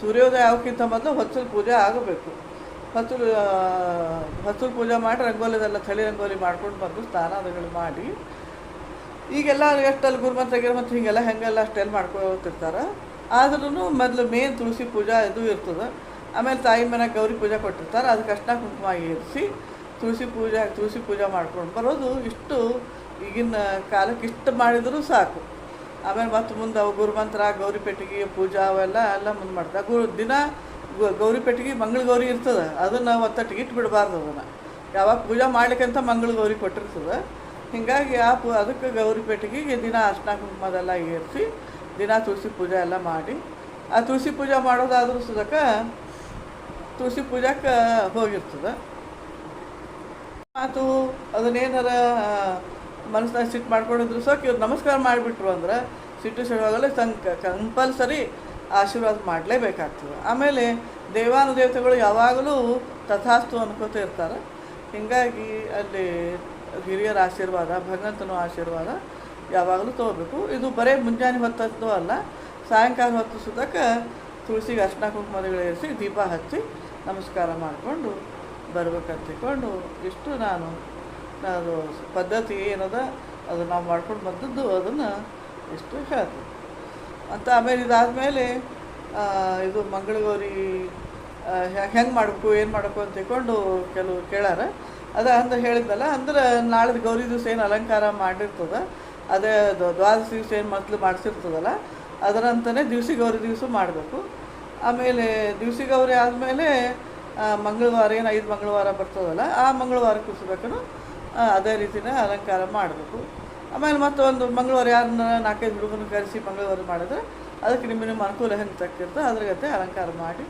ಸೂರ್ಯೋದಯ ಆಗೋಕ್ಕಿಂತ ಮೊದಲು ಹೊಚ್ಚಲ ಪೂಜೆ ಆಗಬೇಕು. ಹೊಚ್ಚಲು ಹೊಚ್ಚಲು ಪೂಜೆ ಮಾಡಿ ರಂಗೋಲಿದೆಲ್ಲ ಥಳಿ ರಂಗೋಲಿ ಮಾಡ್ಕೊಂಡು ಬಂದು ಸ್ನಾನಗಳು ಮಾಡಿ, ಈಗೆಲ್ಲ ಎಷ್ಟಲ್ಲಿ ಗುರುಮಂತ್ರ, ಗಿರುಮಂತ್ರ ಹಿಂಗೆಲ್ಲ ಹೆಂಗೆಲ್ಲ ಅಷ್ಟೆಲ್ಲ ಮಾಡ್ಕೊತಿರ್ತಾರೆ. ಆದ್ರೂ ಮೊದಲು ಮೇನ್ ತುಳಸಿ ಪೂಜಾ ಇದು ಇರ್ತದೆ. ಆಮೇಲೆ ತಾಯಿ ಮನೆ ಗೌರಿ ಪೂಜೆ ಕೊಟ್ಟಿರ್ತಾರೆ. ಅದಕ್ಕೆ ಅಷ್ಟನ್ನ ಕುಂಕುಮ ಇರಿಸಿ ತುಳಸಿ ಪೂಜೆ ತುಳಸಿ ಪೂಜೆ ಮಾಡ್ಕೊಂಡು ಬರೋದು ಇಷ್ಟು ಈಗಿನ ಕಾಲಕ್ಕೆ ಇಷ್ಟು ಮಾಡಿದರೂ ಸಾಕು. ಆಮೇಲೆ ಮತ್ತೆ ಮುಂದೆ ಅವು ಗುರುಮಂತ್ರ ಗೌರಿ ಪೆಟ್ಟಿಗೆ ಪೂಜಾ ಅವೆಲ್ಲ ಎಲ್ಲ ಮುಂದೆ ಮಾಡ್ತಾರೆ. ಗುರು ದಿನ ಗೌರಿ ಪೆಟ್ಟಿಗೆ ಮಂಗಳ ಗೌರಿ ಇರ್ತದೆ. ಅದನ್ನು ಒತ್ತಟ್ಟಿಗೆ ಇಟ್ಟು ಬಿಡಬಾರ್ದು ಅದನ್ನು. ಯಾವಾಗ ಪೂಜೆ ಮಾಡ್ಲಿಕ್ಕಂತ ಮಂಗಳ ಗೌರಿ ಕೊಟ್ಟಿರ್ತದೆ. ಹೀಗಾಗಿ ಆ ಪೂ ಅದಕ್ಕೆ ಗೌರಿ ಪೆಟ್ಟಿಗೆಗೆ ದಿನ ಅರ್ಶನ ಕುಂಕುಮದೆಲ್ಲ ಏರಿಸಿ, ದಿನ ತುಳಸಿ ಪೂಜೆ ಎಲ್ಲ ಮಾಡಿ, ಆ ತುಳಸಿ ಪೂಜೆ ಮಾಡೋದಾದ್ರೂ ಸುದಕ ತುಳಸಿ ಪೂಜಕ್ಕೆ ಹೋಗಿರ್ತದೆ. ಮಾತು ಅದನ್ನೇನಾರ ಮನಸ್ಸಿನಾಗ ಸಿಟ್ಟು ಮಾಡ್ಕೊಂಡಿದ್ರು ಸಾಕು ಇವ್ರು ನಮಸ್ಕಾರ ಮಾಡಿಬಿಟ್ರು ಅಂದ್ರೆ, ಸಿಟ್ಟು ಸಿಡುವಾಗಲೇ ಸಂಕ ಕಂಪಲ್ಸರಿ ಆಶೀರ್ವಾದ ಮಾಡಲೇಬೇಕಾಗ್ತದೆ. ಆಮೇಲೆ ದೇವಾನುದೇವತೆಗಳು ಯಾವಾಗಲೂ ತಥಾಸ್ತು ಅನ್ಕೋತ ಇರ್ತಾರೆ. ಹೀಗಾಗಿ ಅಲ್ಲಿ ಹಿರಿಯರ ಆಶೀರ್ವಾದ, ಭಗವಂತನ ಆಶೀರ್ವಾದ ಯಾವಾಗಲೂ ತೊಗೋಬೇಕು. ಇದು ಬರೀ ಮುಂಜಾನೆ ಹೊತ್ತದ್ದು ಅಲ್ಲ. ಸಾಯಂಕಾಲ ಹೊತ್ತು ಸುತ್ತಕ ತುಳಸಿಗೆ ಅರ್ಶನ ಕುಂಕುಮಗಳು ಏರಿಸಿ ದೀಪ ಹಚ್ಚಿ ನಮಸ್ಕಾರ ಮಾಡಿಕೊಂಡು ಬರ್ಬೇಕಂತಿಕೊಂಡು ಇಷ್ಟು ನಾನು ಅದು ಪದ್ಧತಿ ಏನದ ಅದು ನಾವು ಮಾಡ್ಕೊಂಡು ಬಂದದ್ದು ಅದನ್ನು ಇಷ್ಟು ಹೇಳ್ತೀನಿ. ಅಂತ ಆಮೇಲೆ ಇದಾದಮೇಲೆ ಇದು ಮಂಗಳಗೌರಿ ಹೆಂಗೆ ಮಾಡಬೇಕು, ಏನು ಮಾಡಬೇಕು ಅಂತ ತಿಳ್ಕೊಂಡು ಕೆಲವು ಕೇಳಾರ. ಅದ ಅಂದ್ರೆ ಹೇಳಿದ್ನಲ್ಲ, ಅಂದ್ರೆ ನಾಳೆ ಗೌರಿ ದಿವಸ ಏನು ಅಲಂಕಾರ ಮಾಡಿರ್ತದೆ, ಅದೇ ದ್ವ- ದ್ವಾದಶಿ ದಿವಸ ಏನು ಮೊದಲು ಮಾಡಿಸಿರ್ತದಲ್ಲ ಅದರಂತಲೇ ದಿವಸಿ ಗೌರಿ ದಿವಸ ಮಾಡಬೇಕು. ಆಮೇಲೆ ದಿವಸಿ ಗೌರಿ ಆದಮೇಲೆ ಮಂಗಳವಾರ ಏನು ಐದು ಮಂಗಳವಾರ ಬರ್ತದಲ್ಲ, ಆ ಮಂಗಳವಾರ ಕೂರಿಸ್ಬೇಕನು ಅದೇ ರೀತಿನೇ ಅಲಂಕಾರ ಮಾಡಬೇಕು. ಆಮೇಲೆ ಮತ್ತೊಂದು ಮಂಗಳವಾರ ಯಾರನ್ನ ನಾಲ್ಕೈದು ಹುಡುಗನ ಕರೆಸಿ ಮಂಗಳವಾರ ಮಾಡಿದ್ರೆ ಅದಕ್ಕೆ ನಿಮ್ಮ ನಿಮ್ಮ ಅನುಕೂಲ ಹೆಂಗೆ ತಕ್ಕಿರ್ತದೆ ಅದ್ರ ಜೊತೆ ಅಲಂಕಾರ ಮಾಡಿ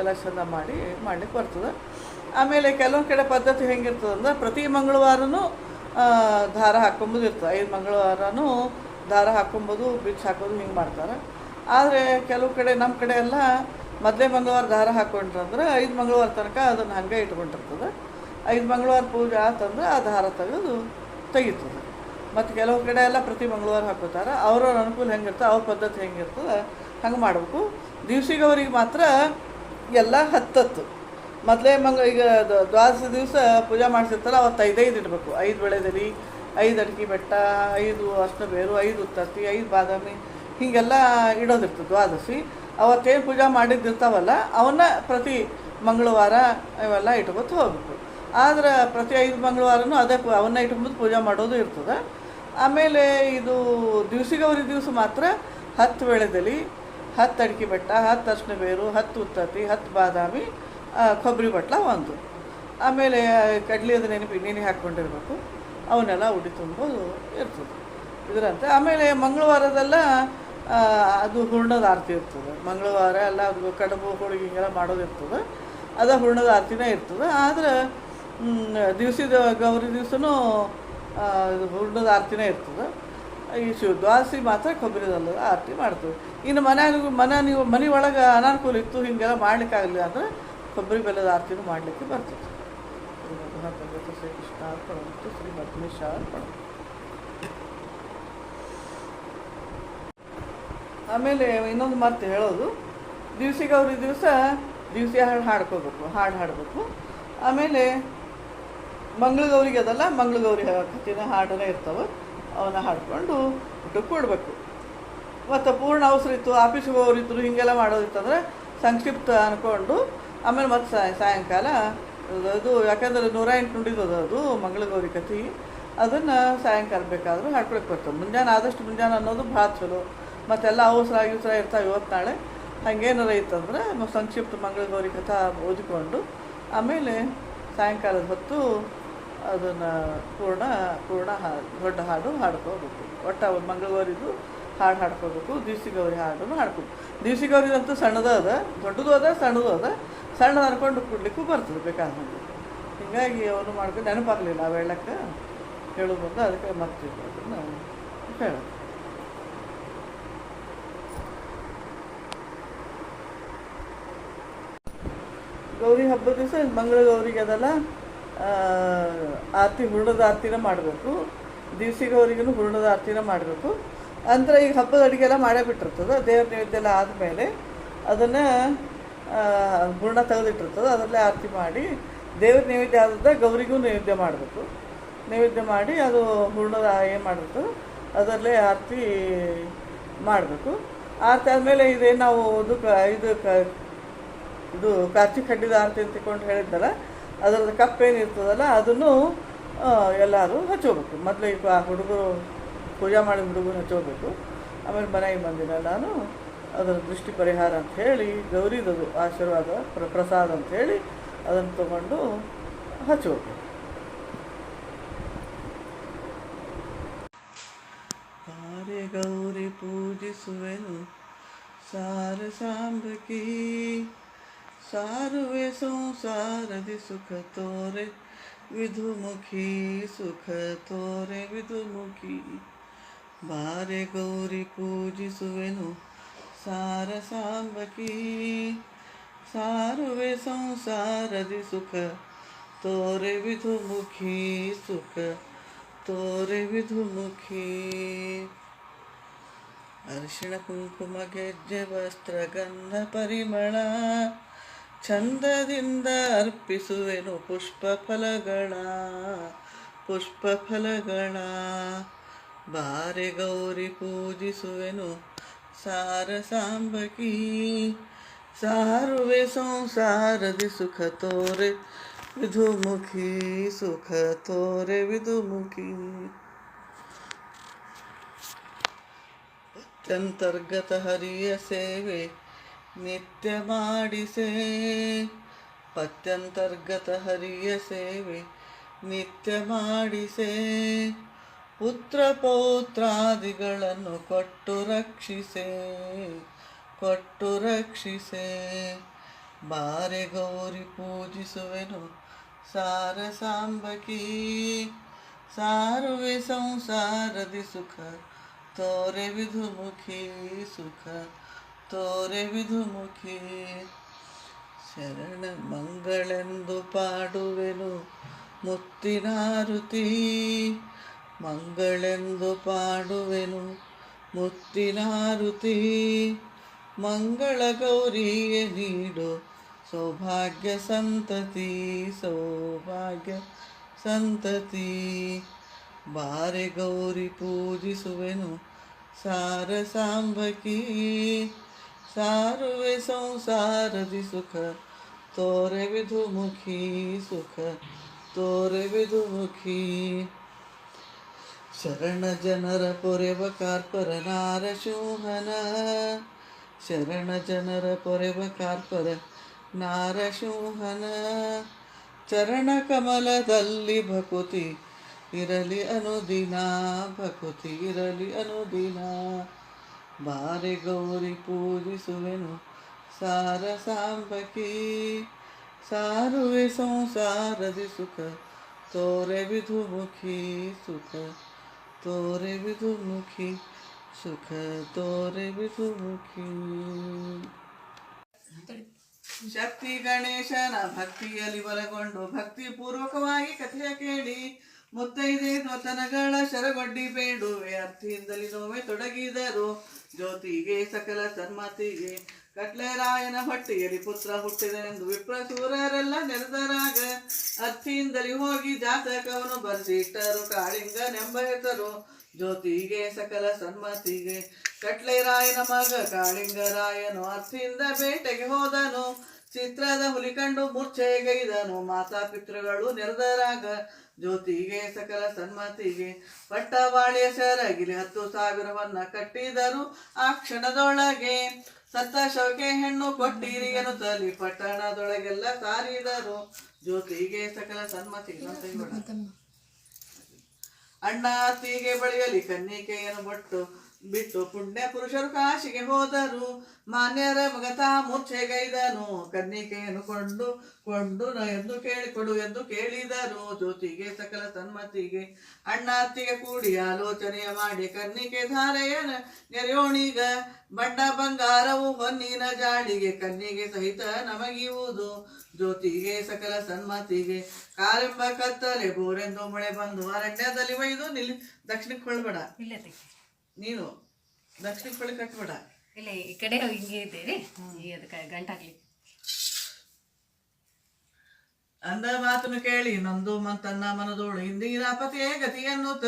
ಎಲ್ಲ ಚಂದ ಮಾಡಿ ಮಾಡ್ಲಿಕ್ಕೆ ಬರ್ತದೆ. ಆಮೇಲೆ ಕೆಲವೊಂದು ಕಡೆ ಪದ್ಧತಿ ಹೆಂಗಿರ್ತದೆ ಅಂದ್ರೆ ಪ್ರತಿ ಮಂಗಳವಾರನೂ ದಾರ ಹಾಕ್ಕೊಂಬೋದು ಇರ್ತದೆ. ಐದು ಮಂಗಳವಾರನೂ ದಾರ ಹಾಕ್ಕೊಂಬೋದು, ಬಿಚ್ಚು ಹಾಕೋದು ಹಿಂಗೆ ಮಾಡ್ತಾರೆ. ಆದರೆ ಕೆಲವು ಕಡೆ ನಮ್ಮ ಕಡೆ ಎಲ್ಲ ಮೊದಲೇ ಮಂಗಳವಾರ ದಾರ ಹಾಕ್ಕೊಂಡ್ರಂದ್ರೆ ಐದು ಮಂಗಳವಾರ ತನಕ ಅದನ್ನು ಹಂಗೆ ಇಟ್ಕೊಂಡಿರ್ತದೆ. ಐದು ಮಂಗಳವಾರ ಪೂಜೆ ಆತಂದ್ರೆ ಆ ದಾರ ತೆಗೆದು ತೆಗಿತದೆ. ಮತ್ತು ಕೆಲವು ಕಡೆ ಎಲ್ಲ ಪ್ರತಿ ಮಂಗಳವಾರ ಹಾಕೋತಾರೆ ಅವ್ರವ್ರ ಅನುಕೂಲ ಹೆಂಗಿರ್ತದೆ, ಅವ್ರ ಪದ್ಧತಿ ಹೆಂಗಿರ್ತದೆ, ಹಂಗೆ ಮಾಡಬೇಕು. ದಿವ್ಸಿಗವ್ರಿಗೆ ಮಾತ್ರ ಎಲ್ಲ ಹತ್ತತ್ತು. ಮೊದಲೇ ಮಂಗ, ಈಗ ದ್ವಾದಶ ದಿವಸ ಪೂಜೆ ಮಾಡಿಸಿರ್ತಾರೆ, ಅವತ್ತು ಐದೈದು ಇಡಬೇಕು. ಐದು ಬೆಳೆದರಿ ಐದು ಅಡಿಕೆ ಬೆಟ್ಟ, ಐದು ಅಷ್ಟು ಬೇರು ಐದು ಉತ್ತತ್ತಿ, ಐದು ಬಾದಾಮಿ, ಹೀಗೆಲ್ಲ ಇಡೋದಿರ್ತದೆ ದ್ವಾದಶಿ. ಅವತ್ತೇನು ಪೂಜೆ ಮಾಡಿದ್ದಿರ್ತಾವಲ್ಲ, ಅವನ್ನ ಪ್ರತಿ ಮಂಗಳವಾರ ಇವೆಲ್ಲ ಇಟ್ಕೊತ ಹೋಗ್ಬೇಕು. ಆದ್ರೆ ಪ್ರತಿ ಐದು ಮಂಗಳವಾರನೂ ಅದೇ ಅವನ್ನ ಇಟ್ಕೊಂಡು ಪೂಜೆ ಮಾಡೋದು ಇರ್ತದೆ. ಆಮೇಲೆ ಇದು ದಿವಸಿಗೌರಿ ದಿವಸ ಮಾತ್ರ ಹತ್ತು ವೇಳೆದಲ್ಲಿ ಹತ್ತು ಅಡಿಕೆ ಬೆಟ್ಟ, ಹತ್ತು ಅರ್ಶಿನ ಬೇರು, ಹತ್ತು ಉತ್ತತ್ತಿ ಹತ್ತು ಬಾದಾಮಿ ಕೊಬ್ಬರಿ ಬಟ್ಲ ಒಂದು. ಆಮೇಲೆ ಕಡ್ಲಿಯದ ನೆನಪಿ ನೆನೆ ಹಾಕ್ಕೊಂಡಿರ್ಬೇಕು. ಅವನ್ನೆಲ್ಲ ಉಡಿ ತುಂಬೋದು ಇರ್ತದೆ. ಇದರಂತೆ. ಆಮೇಲೆ ಮಂಗಳವಾರದೆಲ್ಲ ಅದು ಹೂರ್ಣದ ಆರತಿ ಇರ್ತದೆ. ಮಂಗಳವಾರ ಎಲ್ಲ ಅದು ಕಡುಬು, ಹೋಳಿಗೆ ಹಿಂಗೆಲ್ಲ ಮಾಡೋದು ಇರ್ತದೆ. ಅದು ಹೂರ್ಣದ ಆರತಿನೇ ಇರ್ತದೆ. ಆದ್ರೆ ದಿವಸದ ಗೌರಿ ದಿವಸನೂ ಹೂರ್ಣದ ಆರತಿನೇ ಇರ್ತದೆ. ಈ ಶಿವ ದ್ವಾಸಿ ಮಾತ್ರ ಕೊಬ್ಬರಿದಲ್ಲ ಆರತಿ ಮಾಡ್ತೀವಿ ಇನ್ನು ಮನ್ಯಾಗ ಮನೆ ನೀವು, ಮನೆ ಒಳಗೆ ಅನಾನುಕೂಲ ಇತ್ತು, ಹಿಂಗೆಲ್ಲ ಮಾಡ್ಲಿಕ್ಕಾಗಲಿಲ್ಲ ಅಂದರೆ ಕೊಬ್ಬರಿ ಬೆಲ್ಲದ ಆರತಿನೂ ಮಾಡಲಿಕ್ಕೆ ಬರ್ತದೆ. ಶ್ರೀ ಆಮೇಲೆ ಇನ್ನೊಂದು ಮಾತು ಹೇಳೋದು. ದಿವ್ಸಿಗೆ ಅವ್ರ ದಿವಸ ದಿವ್ಸಿ ಹಾಡು ಹಾಡ್ಕೋಬೇಕು, ಹಾಡು ಹಾಡಬೇಕು. ಆಮೇಲೆ ಮಂಗಳಗೌರಿಗೆ ಅದಲ್ಲ ಮಂಗಳಗೌರಿ ಕಥೆನ ಹಾಡನೇ ಇರ್ತಾವೆ. ಅವನ್ನ ಹಾಡ್ಕೊಂಡು ಊಟಕ್ಕೆ ಕೊಡಬೇಕು. ಮತ್ತು ಪೂರ್ಣ ಅವಸರ ಇತ್ತು, ಆಫೀಸ್ಗೆ ಹೋಗೋರಿದ್ರು, ಹೀಗೆಲ್ಲ ಮಾಡೋದಿತ್ತಂದ್ರೆ ಸಂಕ್ಷಿಪ್ತ ಅಂದ್ಕೊಂಡು ಆಮೇಲೆ ಮತ್ತೆ ಸಾಯ, ಸಾಯಂಕಾಲ ಅದು ಯಾಕಂದ್ರೆ ನೂರ ಎಂಟು ನುಡಿದದು ಅದು ಮಂಗಳಗೌರಿ ಕಥೆ ಅದನ್ನು ಸಾಯಂಕಾಲ ಬೇಕಾದರೂ ಹಾಡ್ಕೊಳಕ್ಕೆ ಬರ್ತದೆ. ಮುಂಜಾನೆ ಆದಷ್ಟು ಮುಂಜಾನೆ ಅನ್ನೋದು ಭಾಳ ಚಲೋ. ಮತ್ತೆಲ್ಲ ಅವಸರ ಆಗಿಸರ ಇರ್ತಾವೆ ಇವತ್ತು ನಾಳೆ. ಹಂಗೇನಾರ ಇತ್ತಂದ್ರೆ ಸಂಕ್ಷಿಪ್ತ ಮಂಗಳಗೌರಿ ಕಥಾ ಓದಿಕೊಂಡು, ಆಮೇಲೆ ಸಾಯಂಕಾಲದ ಹೊತ್ತು ಅದನ್ನು ಪೂರ್ಣ ಪೂರ್ಣ ಹಾಡು ದೊಡ್ಡ ಹಾಡು ಹಾಡ್ಕೋಬೇಕು. ಒಟ್ಟು ಮಂಗಳವಾರಿದು ಹಾಡು ಹಾಡ್ಕೋಬೇಕು ಗೌರಿ ಹಾಡನ್ನು ಹಾಡ್ಕೋಬೇಕು. ದಿವ್ಸಿ ಗೌರಿದಂತೂ ಸಣ್ಣದ ಅದ, ದೊಡ್ಡದು ಅದ, ಸಣ್ಣದು ಅದ. ಸಣ್ಣದು ಅನ್ಕೊಂಡು ಕೊಡ್ಲಿಕ್ಕೂ ಬರ್ತದೆ ಬೇಕಾದಂಗೆ. ಹೀಗಾಗಿ ಅವನು ಮಾಡ್ಕೊಂಡು ನೆನಪಾಗಲಿಲ್ಲ ಆ ವೇಳಕ್ಕೆ. ಹೇಳೋದು ಅದಕ್ಕೆ ಮರ್ತಿದ್ದೆ ಅದನ್ನು ಹೇಳೋದು ಗೌರಿ ಹಬ್ಬದ ದಿವಸ ಮಂಗಳ ಗೌರಿಗೆ ಅದೆಲ್ಲ ಆರತಿ ಹೂರ್ಣದ ಆರತಿನ ಮಾಡಬೇಕು. ದಿವ್ಸಿ ಗೌರಿಗೂ ಹೂರ್ಣದ ಆರತಿನ ಮಾಡಬೇಕು. ನಂತರ ಈಗ ಹಬ್ಬದ ಅಡುಗೆ ಎಲ್ಲ ಮಾಡೇ ಬಿಟ್ಟಿರ್ತದೆ. ದೇವ್ರ ನೈವೇದ್ಯ ಎಲ್ಲ ಆದಮೇಲೆ ಅದನ್ನು ಹೂರ್ಣ ತೆಗೆದಿಟ್ಟಿರ್ತದೆ. ಅದರಲ್ಲೇ ಆರತಿ ಮಾಡಿ ದೇವ್ರ ನೈವೇದ್ಯ ಆದದ ಗೌರಿಗೂ ನೈವೇದ್ಯ ಮಾಡಬೇಕು. ನೈವೇದ್ಯ ಮಾಡಿ ಅದು ಹೂರ್ಣದ ಏನು ಮಾಡಿರ್ತದೆ, ಅದರಲ್ಲೇ ಆರತಿ ಮಾಡಬೇಕು. ಆರತಿ ಆದಮೇಲೆ ಇದೇನು ನಾವು ಇದು ಕ ಇದು ಕ, ಇದು ಕಡ್ಡಿದ ಆರತಿ ಅಂತ ತಿಳ್ಕೊಂಡು ಹೇಳಿದ್ದಲ್ಲ ಅದರದ್ದು ಕಪ್ ಏನಿರ್ತದಲ್ಲ, ಅದನ್ನು ಎಲ್ಲರೂ ಹಚ್ಚೋಬೇಕು. ಮೊದಲು ಈಗ ಆ ಹುಡುಗರು ಪೂಜೆ ಮಾಡಿದ ಹುಡುಗರು ಹಚ್ಚೋಬೇಕು. ಆಮೇಲೆ ಮನೆಗೆ ಬಂದಿನ ನಾನು ಅದರ ದೃಷ್ಟಿ ಪರಿಹಾರ ಅಂತ ಹೇಳಿ, ಗೌರಿದದು ಆಶೀರ್ವಾದ, ಪ್ರ, ಪ್ರಸಾದ ಅಂತ ಹೇಳಿ ಅದನ್ನು ತಗೊಂಡು ಹಚ್ಚೋಬೇಕು ಸಾರೆ ಗೌರಿ ಪೂಜಿಸುವೆನು ಸಾರ ಸಾಂಬಕಿ ಸಾರುವೆ ಸಂಸಾರದಿ ಸುಖ ತೋರೆ ವಿಧುಮುಖಿ ಸುಖ ತೋರೆ ವಿಧುಮುಖಿ ಬಾರೆ ಗೌರಿ ಪೂಜಿಸುವೆನು ಸಾರ ಸಾಂಬಕಿ ಸಾರುವೆ ಸಂಸಾರದಿ ಸುಖ ತೋರೆ ವಿಧುಮುಖಿ ಸುಖ ತೋರೆ ವಿಧುಮುಖಿ ಅರಿಶಿಣ ಕುಂಕುಮ ಗೆಜ್ಜೆ ವಸ್ತ್ರ ಗಂಧ ಪರಿಮಳ ಚಂದದಿಂದ ಅರ್ಪಿಸುವೆನು ಪುಷ್ಪ ಫಲಗಳ ಪುಷ್ಪ ಫಲಗಳ ಬಾರೆ ಗೌರಿ ಪೂಜಿಸುವೆನು ಸಾರ ಸಾಂಬಕಿ. ಸಾರುವೆ ಸಂಸಾರದಿ ಸುಖ ತೋರೆ ವಿಧುಮುಖಿ, ಸುಖ ತೋರೆ ವಿಧುಮುಖಿ. ಅತ್ಯಂತರ್ಗತ ಹರಿಯ ಸೇವೆ ನಿತ್ಯ ಮಾಡಿಸೆ, ಪತ್ಯಂತರ್ಗತ ಹರಿಯ ಸೇವೆ, ನಿತ್ಯ ಮಾಡಿಸೆ. ಪುತ್ರ ಪೌತ್ರಾದಿಗಳನ್ನು ಕೊಟ್ಟು ರಕ್ಷಿಸೆ ಕೊಟ್ಟು ರಕ್ಷಿಸೆ. ಬಾರೆ ಗೌರಿ ಪೂಜಿಸುವೆನು ಸಾರ ಸಾಂಬಕಿ, ಸಾರುವೆ ಸಂಸಾರದಿ ಸುಖ, ತೋರೆ ವಿಧುಮುಖಿ ಸುಖ. ತೋರೆ ವಿಧುಮುಖಿ ಶರಣ ಮಂಗಳೆಂದು ಪಾಡುವೆನು ಮುತ್ತಿನಾರುತಿ. ಮಂಗಳೆಂದು ಪಾಡುವೆನು ಮುತ್ತಿನಾರುತಿ. ಮಂಗಳ ಗೌರಿಯೇ ನೀಡು ಸೌಭಾಗ್ಯ ಸಂತತಿ ಸೌಭಾಗ್ಯ ಸಂತತಿ. ಬಾರೆ ಗೌರಿ ಪೂಜಿಸುವೆನು ಸಾರ ಸಾಂಬಕಿ ಸಾರುವೆ ಸಂಸಾರದಿ ಸುಖ ತೋರೆ ವಿಧುಮುಖಿ ಸುಖ ತೋರೆ ವಿಧುಮುಖಿ ಶರಣ ಜನರ ಪೊರೆವ ಕಾರ್ಪರ ನಾರಶೋಹನ ಶರಣ ಜನರ ಪೊರೆವ ಕಾರ್ಪರ ನಾರಶೋಹನ ಚರಣ ಕಮಲದಲ್ಲಿ ಭಕುತಿ ಇರಲಿ ಅನುದಿನ ಭಕುತಿ ಇರಲಿ ಅನುದಿನ ಬಾರೆ ಗೌರಿ ಪೂಜಿಸುವೆನು. ಸಾರ ಸಾಂಬಕಿ, ಸಾರುವೆ ಸಂಸಾರದಿ ಸುಖ, ತೋರೆ ವಿಧುಮುಖಿ ಸುಖ, ತೋರೆ ವಿಧುಮುಖಿ ಸುಖ, ತೋರೆ ವಿಧುಮುಖಿ. ಶಕ್ತಿ ಗಣೇಶನ ಭಕ್ತಿಯಲ್ಲಿ ಬಲಗೊಂಡು ಭಕ್ತಿ ಪೂರ್ವಕವಾಗಿ ಕಥೆಯ ಕೇಳಿ ಮುತ್ತೈದೆ ನೊತನಗಳ ಶರಗೊಡ್ಡಿ ಬೇಡುವೆ ಅರ್ಥಿಯಿಂದಲೇ ನೋವೆ ತೊಡಗಿದರು. ಜ್ಯೋತಿಗೆ ಸಕಲ ಸನ್ಮತಿಗೆ. ಕಟ್ಲೆರಾಯನ ಹೊಟ್ಟೆಯಲ್ಲಿ ಪುತ್ರ ಹುಟ್ಟಿದನೆಂದು ವಿಪ್ರಸೂರರೆಲ್ಲ ನೆರೆದರಾಗ ಅರ್ಥಿಯಿಂದಲೇ ಹೋಗಿ ಜಾತಕವನ್ನು ಬರೆಸಿಟ್ಟರು ಕಾಳಿಂಗನೆಂಬ ಹೆಸರು. ಜ್ಯೋತಿಗೆ ಸಕಲ ಸನ್ಮತಿಗೆ. ಕಟ್ಲೆರಾಯನ ಮಗ ಕಾಳಿಂಗರಾಯನು ಅರ್ಥಿಯಿಂದ ಬೇಟೆಗೆ ಹೋದನು. ಚಿತ್ರದ ಹುಲಿಕಂಡು ಮೂರ್ಛೆಗೈದನು ಮಾತಾ ಪಿತೃಗಳು ನಿರ್ಧರಾಗ ಜ್ಯೋತಿಗೆ ಸಕಲ ಸನ್ಮತಿಗೆ ಪಟ್ಟವಾಳಿಯ ಸೆರಗಿಲಿ ಹತ್ತು ಸಾವಿರವನ್ನ ಕಟ್ಟಿದರು. ಆ ಕ್ಷಣದೊಳಗೆ ಸತ್ತ ಶೌಕೆ ಹೆಣ್ಣು ಕೊಟ್ಟಿರಿ ಎನ್ನುತ್ತಲಿ ಪಟ್ಟಣದೊಳಗೆಲ್ಲ ಸಾರಿದರು. ಜ್ಯೋತಿಗೆ ಸಕಲ ಸನ್ಮತಿ. ಅಣ್ಣ ಅತ್ತಿಗೆ ಬಳಿಯಲಿ ಕನ್ನಿಕೆಯನ್ನು ಬಟ್ಟು ಬಿಟ್ಟು ಪುಣ್ಯ ಪುರುಷರು ಕಾಶಿಗೆ ಹೋದರು. ಮಾನ್ಯರ ಮಗತ ಮೂರ್ಛೆಗೈದನು. ಕನ್ನಿಕೆಯನ್ನು ಕೊಂಡು ಕೊಂಡು ಎಂದು ಕೇಳಿಕೊಡು ಎಂದು ಕೇಳಿದರು. ಜ್ಯೋತಿಗೆ, ಸಕಲ ಸನ್ಮತಿಗೆ ಅಣ್ಣ ಅತ್ತಿಗೆ ಕೂಡಿ ಆಲೋಚನೆಯ ಮಾಡಿ ಕನ್ನಿಕೆ ಧಾರೆಯ ನೆರೆಯೋಣಿಗ ಬಣ್ಣ ಬಂಗಾರವು ಹೊನ್ನಿನ ಜಾಡಿಗೆ ಕನ್ನಿಗೆ ಸಹಿತ ನಮಗಿಯುವುದು ಜ್ಯೋತಿಗೆ, ಸಕಲ ಸನ್ಮತಿಗೆ, ಕಾರೆಂಬ ಕತ್ತಲೆ ಬೋರೆಂದು ಮಳೆ ಬಂದು ಅರಣ್ಯದಲ್ಲಿ ಒಯ್ದು ನಿಲ್ಲಿ ದಕ್ಷಿಣಕ್ಕೆ ಕೊಳ್ಬೇಡ ಇಲ್ಲ ನೀನು ದಕ್ಷಿಣಕ್ಕೆ ಹೊಳಿ ಕಟ್ಬೇಡ. ಇಲ್ಲ ಈ ಕಡೆ ಹಿಂಗೆ ಇದ್ದೇವೆ ಈ ಅದಕ್ಕೆ ಗಂಟಾಗ್ಲಿ ಅಂದ ಮಾತನ್ನು ಕೇಳಿ ನಂದು ಮಂತನ್ನ ತನ್ನ ಮನದೋಳು. ಹಿಂದಿನ ಪತಿಯೇ ಗತಿಯನ್ನುತ್ತ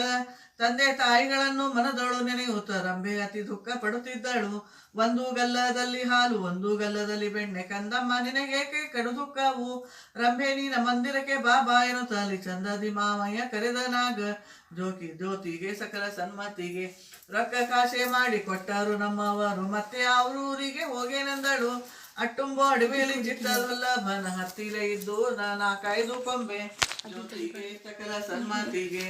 ತಂದೆ ತಾಯಿಗಳನ್ನು ಮನದೋಳು ನೆನೆಯುತ್ತ. ರಂಬೆ ಅತಿ ದುಃಖ ಪಡುತ್ತಿದ್ದಳು. ಒಂದು ಗಲ್ಲದಲ್ಲಿ ಹಾಲು ಒಂದು ಗಲ್ಲದಲ್ಲಿ ಬೆಣ್ಣೆ. ಕಂದಮ್ಮ ನಿನಗೇಕೆ ಕಡು ದುಃಖವು? ರಂಬೆ ನೀನ ಮಂದಿರಕ್ಕೆ ಬಾಬಾ ಎನ್ನುತ್ತಲಿ ಚಂದದಿ ಮಾಮಯ್ಯ ಕರೆದನಾಗ ಜೋಕಿ ಜ್ಯೋತಿಗೆ ಸಕಲ ಸನ್ಮತಿಗೆ. ರೊಕ್ಕ ಕಾಶೆ ಮಾಡಿ ಕೊಟ್ಟರು ನಮ್ಮವರು. ಮತ್ತೆ ಅವರೂರಿಗೆ ಹೋಗೇನೆಂದಳು. ಅಟ್ಟುಂಬೋ ಅಡವಿಯಲ್ಲಿ ಬನ ಹತ್ತಿರ ಇದ್ದು ನಾಲ್ಕೈದು ಕೊಂಬೆ. ಸಕಲ ಸನ್ಮತಿಗೆ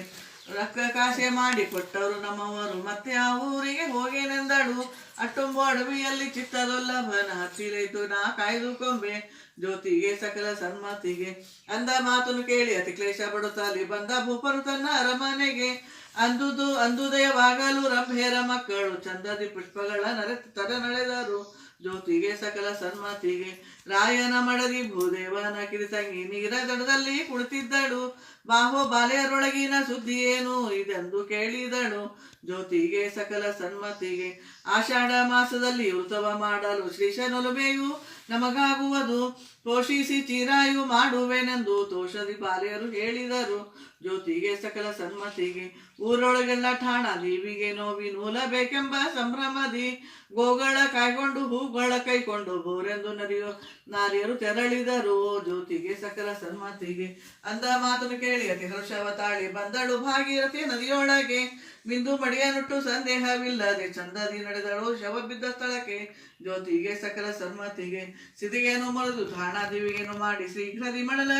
ರೊಕ್ಕ ಕಾಶೆ ಮಾಡಿ ಕೊಟ್ಟರು ನಮ್ಮವರು. ಮತ್ತೆ ಆ ಊರಿಗೆ ಹೋಗೇನೆಂದಳು. ಅಟ್ಟುಂಬೋ ಅಡವಿಯಲ್ಲಿ ಚಿತ್ತದೊಲ್ಲಭನ ಇದ್ದು ನಾ ಕಾಯ್ದು ಕೊಂಬೆ. ಜ್ಯೋತಿಗೆ, ಸಕಲ ಸನ್ಮತಿಗೆ ಅಂದ ಮಾತನ್ನು ಕೇಳಿ ಅತಿ ಕ್ಲೇಶ ಪಡುತ್ತಲ್ಲಿ ಬಂದ ಭೂಪರು ತನ್ನ ಅರಮನೆಗೆ. ಅಂದುದು ಅಂದುದಯವಾಗಲು ರಂಭೇರ ಮಕ್ಕಳು, ಚಂದದಿ ಪುಷ್ಪಗಳ ನರೆ ತರ ನಡೆದರು. ಜ್ಯೋತಿಗೆ ಸಕಲ ಸನ್ಮತಿಗೆ ರಾಯನ ಮಡದಿ ಭೂದೇವನ ಕಿರಿತಂಗಿ ನೀರ ದಡದಲ್ಲಿ ಕುಳಿತಿದ್ದಳು. ಬಾಹೋ ಬಾಲೆಯರೊಳಗಿನ ಸುದ್ದಿ ಏನು? ಇದೆಂದು ಕೇಳಿದಳು. ಜ್ಯೋತಿಗೆ ಸಕಲ ಸನ್ಮತಿಗೆ ಆಷಾಢ ಮಾಸದಲ್ಲಿ ಉತ್ಸವ ಮಾಡಲು ಶ್ರೀಶನೊಲುಮೆಯು ನಮಗಾಗುವುದು. ಪೋಷಿಸಿ ಚಿರಾಯು ಮಾಡುವೆನೆಂದು ತೋಷದಿ ಬಾಲೆಯರು ಹೇಳಿದರು. ಜ್ಯೋತಿಗೆ ಸಕಲ ಸನ್ಮತಿಗೆ. ಊರೊಳಗೆಲ್ಲ ಠಾಣ ದೇವಿಗೆ ನೋವಿ ನೂಲಬೇಕೆಂಬ ಸಂಭ್ರಮದಿ. ಗೋಗಳ ಕಾಯ್ಕೊಂಡು, ಹೂಗಳ ಕೈಕೊಂಡು ಬೋರೆಂದು ನರಿಯೋ ನಾರಿಯರು ತೆರಳಿದರು. ಜ್ಯೋತಿಗೆ ಸಕಲ ಸನ್ಮತಿಗೆ. ಅಂದ ಮಾತನ್ನು ಕೇಳಿ ಅತಿ ಹರ್ಷವ ತಾಳಿ, ಬಂದಳು ಭಾಗೀರಥಿ ನದಿಯೊಳಗೆ. ಬಿಂದು ಮಡಿಯನುಟ್ಟು ಸಂದೇಹವಿಲ್ಲದೆ ಚಂದದಿ ನಡೆದಳು, ಶವ ಬಿದ್ದ ಸ್ಥಳಕ್ಕೆ. ಜ್ಯೋತಿಗೆ ಸಕಲ ಸನ್ಮತಿಗೆ. ಸಿದಿಗೇನು ಮರೆದು ಧಾಣಾದೇವಿಗೇನು ಮಾಡಿ, ಶೀಘ್ರದಿ ಮಳಲ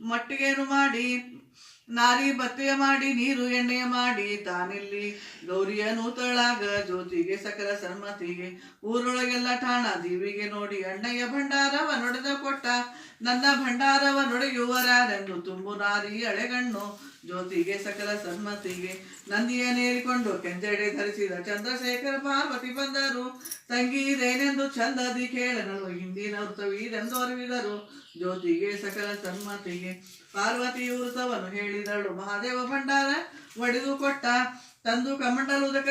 ಮಟ್ಟಿಗೇನು ಮಾಡಿ. ನಾರಿ ಬತ್ತೆಯ ಮಾಡಿ, ನೀರು ಎಣ್ಣೆಯ ಮಾಡಿ, ತಾನಿಲ್ಲಿ ಗೌರಿಯ ನೂತಳಾಗ ಜ್ಯೋತಿಗೆ ಸಕಲ ಸನ್ಮತಿಗೆ. ಊರೊಳಗೆಲ್ಲ ಠಾಣ, ದೀವಿಗೆ ನೋಡಿ, ಅಣ್ಣಯ್ಯ ಭಂಡಾರವ ನೊಡೆದ ಕೊಟ್ಟ. ನನ್ನ ಭಂಡಾರವ ನುಡಿಯುವರಾರೆಂದು ತುಂಬು ನಾರಿ ಅಳೆಗಣ್ಣು ಜ್ಯೋತಿಗೆ, ಸಕಲ ಸನ್ಮತಿಗೆ ನಂದಿಯ ನೇರಿಕೊಂಡು ಕೆಂಜಡೆ ಧರಿಸಿದ ಚಂದ್ರಶೇಖರ ಪಾರ್ವತಿ ಬಂದರು. ತಂಗಿದೇನೆಂದು ಚಂದದಿ ಕೇಳನಳು, ಹಿಂದಿನ ವೃತವೀರೆಂದು ಅರಿವಿದರು. ಜ್ಯೋತಿಗೆ, ಸಕಲ ಸನ್ಮತಿಗೆ ಪಾರ್ವತಿ ವೃತವನ್ನು ಹೇಳಿದಳು. ಮಹಾದೇವ ಭಂಡಾರ ಒಡೆದು ಕೊಟ್ಟ ತಂದು ಕಮಂಡಲುದಕ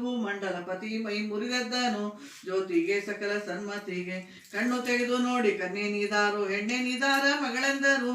ಭೂಮಂಡಲ ಪತಿ ಮೈ ಮುರಿದದ್ದನು ಜ್ಯೋತಿಗೆ ಸಕಲ ಸನ್ಮತಿಗೆ. ಕಣ್ಣು ತೆಗೆದು ನೋಡಿ ಕನ್ನೆ ನೀದಾರು, ಹೆಣ್ಣೆ ನೀದಾರ ಮಗಳೆಂದರು.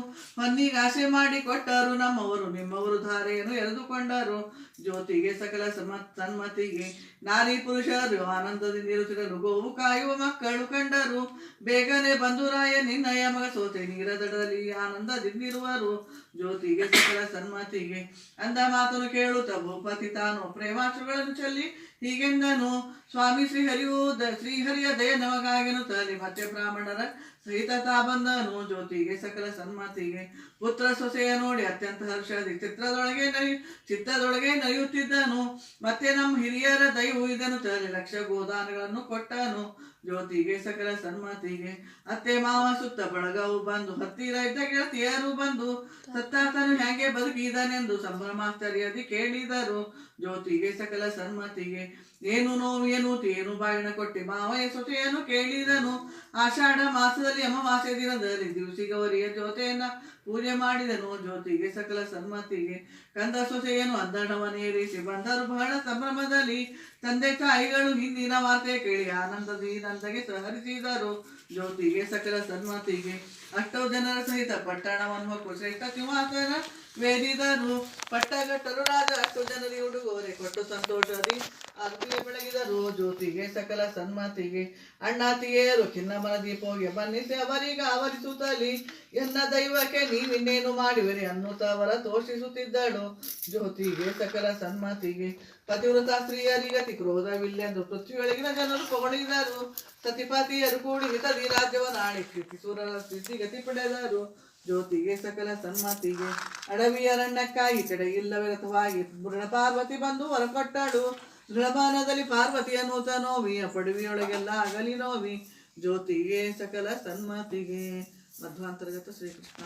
ಆಸೆ ಮಾಡಿ ಕೊಟ್ಟರು ನಮ್ಮವರು, ನಿಮ್ಮವರು ಧಾರೆಯನ್ನು ಎರೆದುಕೊಂಡರು. ಜ್ಯೋತಿಗೆ ಸಕಲ ಸಮ, ಸನ್ಮತಿಗೆ. ನಾರಿ ಪುರುಷರು ಆನಂದದಿಂದಿರುತ್ತಿರಲು ಗೋವು ಕಾಯುವ ಮಕ್ಕಳು ಕಂಡರು. ಬೇಗನೆ ಬಂಧುರಾಯ, ನಿನ್ನಯ ಮಗ ಸೋತೆ ನೀರದಡದಲ್ಲಿ ಆನಂದದಿಂದಿರುವರು. ಜ್ಯೋತಿಗೆ ಸಕಲ ಸನ್ಮತಿಗೆ ಅಂದ ಮಾತನು ಕೇಳುತ್ತ ಭೂಪತಿ ತಾನು ಪ್ರೇಮಾಶ್ರಗಳನ್ನು ಚೆಲ್ಲಿ, ಹೀಗೆಂದನು? ಸ್ವಾಮಿ ಶ್ರೀಹರಿಯು ಶ್ರೀಹರಿಯ ದಯ ನಮಗಾಗೆನು ತಲಿ ಮತ್ತೆ ಬ್ರಾಹ್ಮಣರ ಸಹಿತ ತಾ ಬಂದನು ಜ್ಯೋತಿಗೆ ಸಕಲ ಸನ್ಮತಿಗೆ ಪುತ್ರ ಸೊಸೆಯ ನೋಡಿ ಅತ್ಯಂತ ಹರ್ಷದಿ ಚಿತ್ರದೊಳಗೆ ನರಿ ಚಿತ್ತದೊಳಗೆ ನಲಿಯುತ್ತಿದ್ದನು ಮತ್ತೆ ನಮ್ಮ ಹಿರಿಯರ ದಯವು ಇದನ್ನು ತಲೆ ಲಕ್ಷ ಗೋದಾನಗಳನ್ನು ಕೊಟ್ಟನು. ಜ್ಯೋತಿಗೆ ಸಕಲ ಸನ್ಮತಿಗೆ. ಅತ್ತೆ ಮಾವ ಸುತ್ತ ಬಳಗವು ಬಂದು, ಹತ್ತಿರ ಇದ್ದ ಗೆಳತಿಯರು ಬಂದು, ಸತ್ತಾತನು ಹೇಗೆ ಬದುಕಿದನೆಂದು ಸಂಭ್ರಮಾಶ್ಚರ್ಯದಿ ಕೇಳಿದರು. ಜ್ಯೋತಿಗೆ ಸಕಲ ಸನ್ಮತಿಗೆ, ಏನು ನೋವು ಏನು ತೇನು ಬಾಯಿನ ಕೊಟ್ಟಿ ಮಾವಯ ಸೊಸೆಯನ್ನು ಕೇಳಿದನು. ಆಷಾಢ ಮಾಸದಲ್ಲಿ ಅಮಾವಾಸ್ಯ ದಿನದಲ್ಲಿ ದಿವಸಿಗವರಿಯ ಜ್ಯೋತಿಯನ್ನ ಪೂಜೆ ಮಾಡಿದನು ಜ್ಯೋತಿಗೆ, ಸಕಲ ಸನ್ಮತಿಗೆ. ಕಂದ ಸೊಸೆಯನ್ನು ಅಂದಣವನೇರಿಸಿ ಬಂದರು ಬಹಳ ಸಂಭ್ರಮದಲ್ಲಿ. ತಂದೆ ತಾಯಿಗಳು ಹಿಂದಿನ ವಾರ್ತೆ ಕೇಳಿ ಆನಂದದಿ ನಂದಗೆ ಸಹರಿಸಿದರು. ಜ್ಯೋತಿಗೆ, ಸಕಲ ಸನ್ಮತಿಗೆ. ಅಷ್ಟೋ ಜನರ ಸಹಿತ ಪಟ್ಟಣವನ್ನು ಶ್ರೇಷ್ಠ ಸಿಂಹಾಸನ ವೇದಿದರು ಪಟ್ಟಗಟ್ಟರು ರಾಜ ಅಷ್ಟು ಜನರಿಗೆ ಉಡುಗೊರೆ ಕೊಟ್ಟು ಸಂತೋಷದಿ. ಅರ್ಪಿಗೆ ಬೆಳಗಿದರು. ಜ್ಯೋತಿಗೆ, ಸಕಲ ಸನ್ಮತಿಗೆ ಅಣ್ಣಾತಿಗೆಯರು ಚಿನ್ನಮನ ದೀಪೋಗೆ ಬನ್ನಿಸಿ ಅವರಿಗ ಆವರಿಸುತ್ತಲಿ. ಎನ್ನ ದೈವಕ್ಕೆ ನೀವಿನ್ನೇನು ಮಾಡುವಿರಿ ಅನ್ನುತ್ತವರ ತೋಷಿಸುತ್ತಿದ್ದಳು. ಜ್ಯೋತಿಗೆ, ಸಕಲ ಸನ್ಮತಿಗೆ, ಪತಿವ್ರತ ಸ್ತ್ರೀಯರಿಗತಿ ಕ್ರೋಧವಿಲ್ಲೆಂದು ಪೃಥ್ವಿಯೊಳಗಿನ ಜನರು ಪೊಗಳಿದರು ಸತಿಪತಿಯರು ಕೂಡಿ ಹಿತದಿ ರಾಜ್ಯವನ್ನು ಆಳಿ ಕೀರ್ತಿಸುರರ ಸ್ಥಿತಿಗತಿ ಪಡೆದರು. ಜ್ಯೋತಿಗೆ ಸಕಲ ಸನ್ಮತಿಗೆ. ಅರಣ್ಯಕ್ಕಾಗಿ ಕಡೆ ಇಲ್ಲವಿರತವಾಗಿ ಮೃಣ ಪಾರ್ವತಿ ಬಂದು ಹೊರಕೊಟ್ಟಳು. ದೃಢಮಾನದಲ್ಲಿ ಪಾರ್ವತಿಯ ನೂತ ನೋವಿ ಆ ಪಡುವಿಯೊಳಗೆಲ್ಲ ಅಗಲಿ ನೋವಿ. ಜ್ಯೋತಿಗೆ ಸಕಲ ಸನ್ಮತಿಗೆ. ಮಧ್ವಾಂತರ್ಗತ ಶ್ರೀಕೃಷ್ಣ.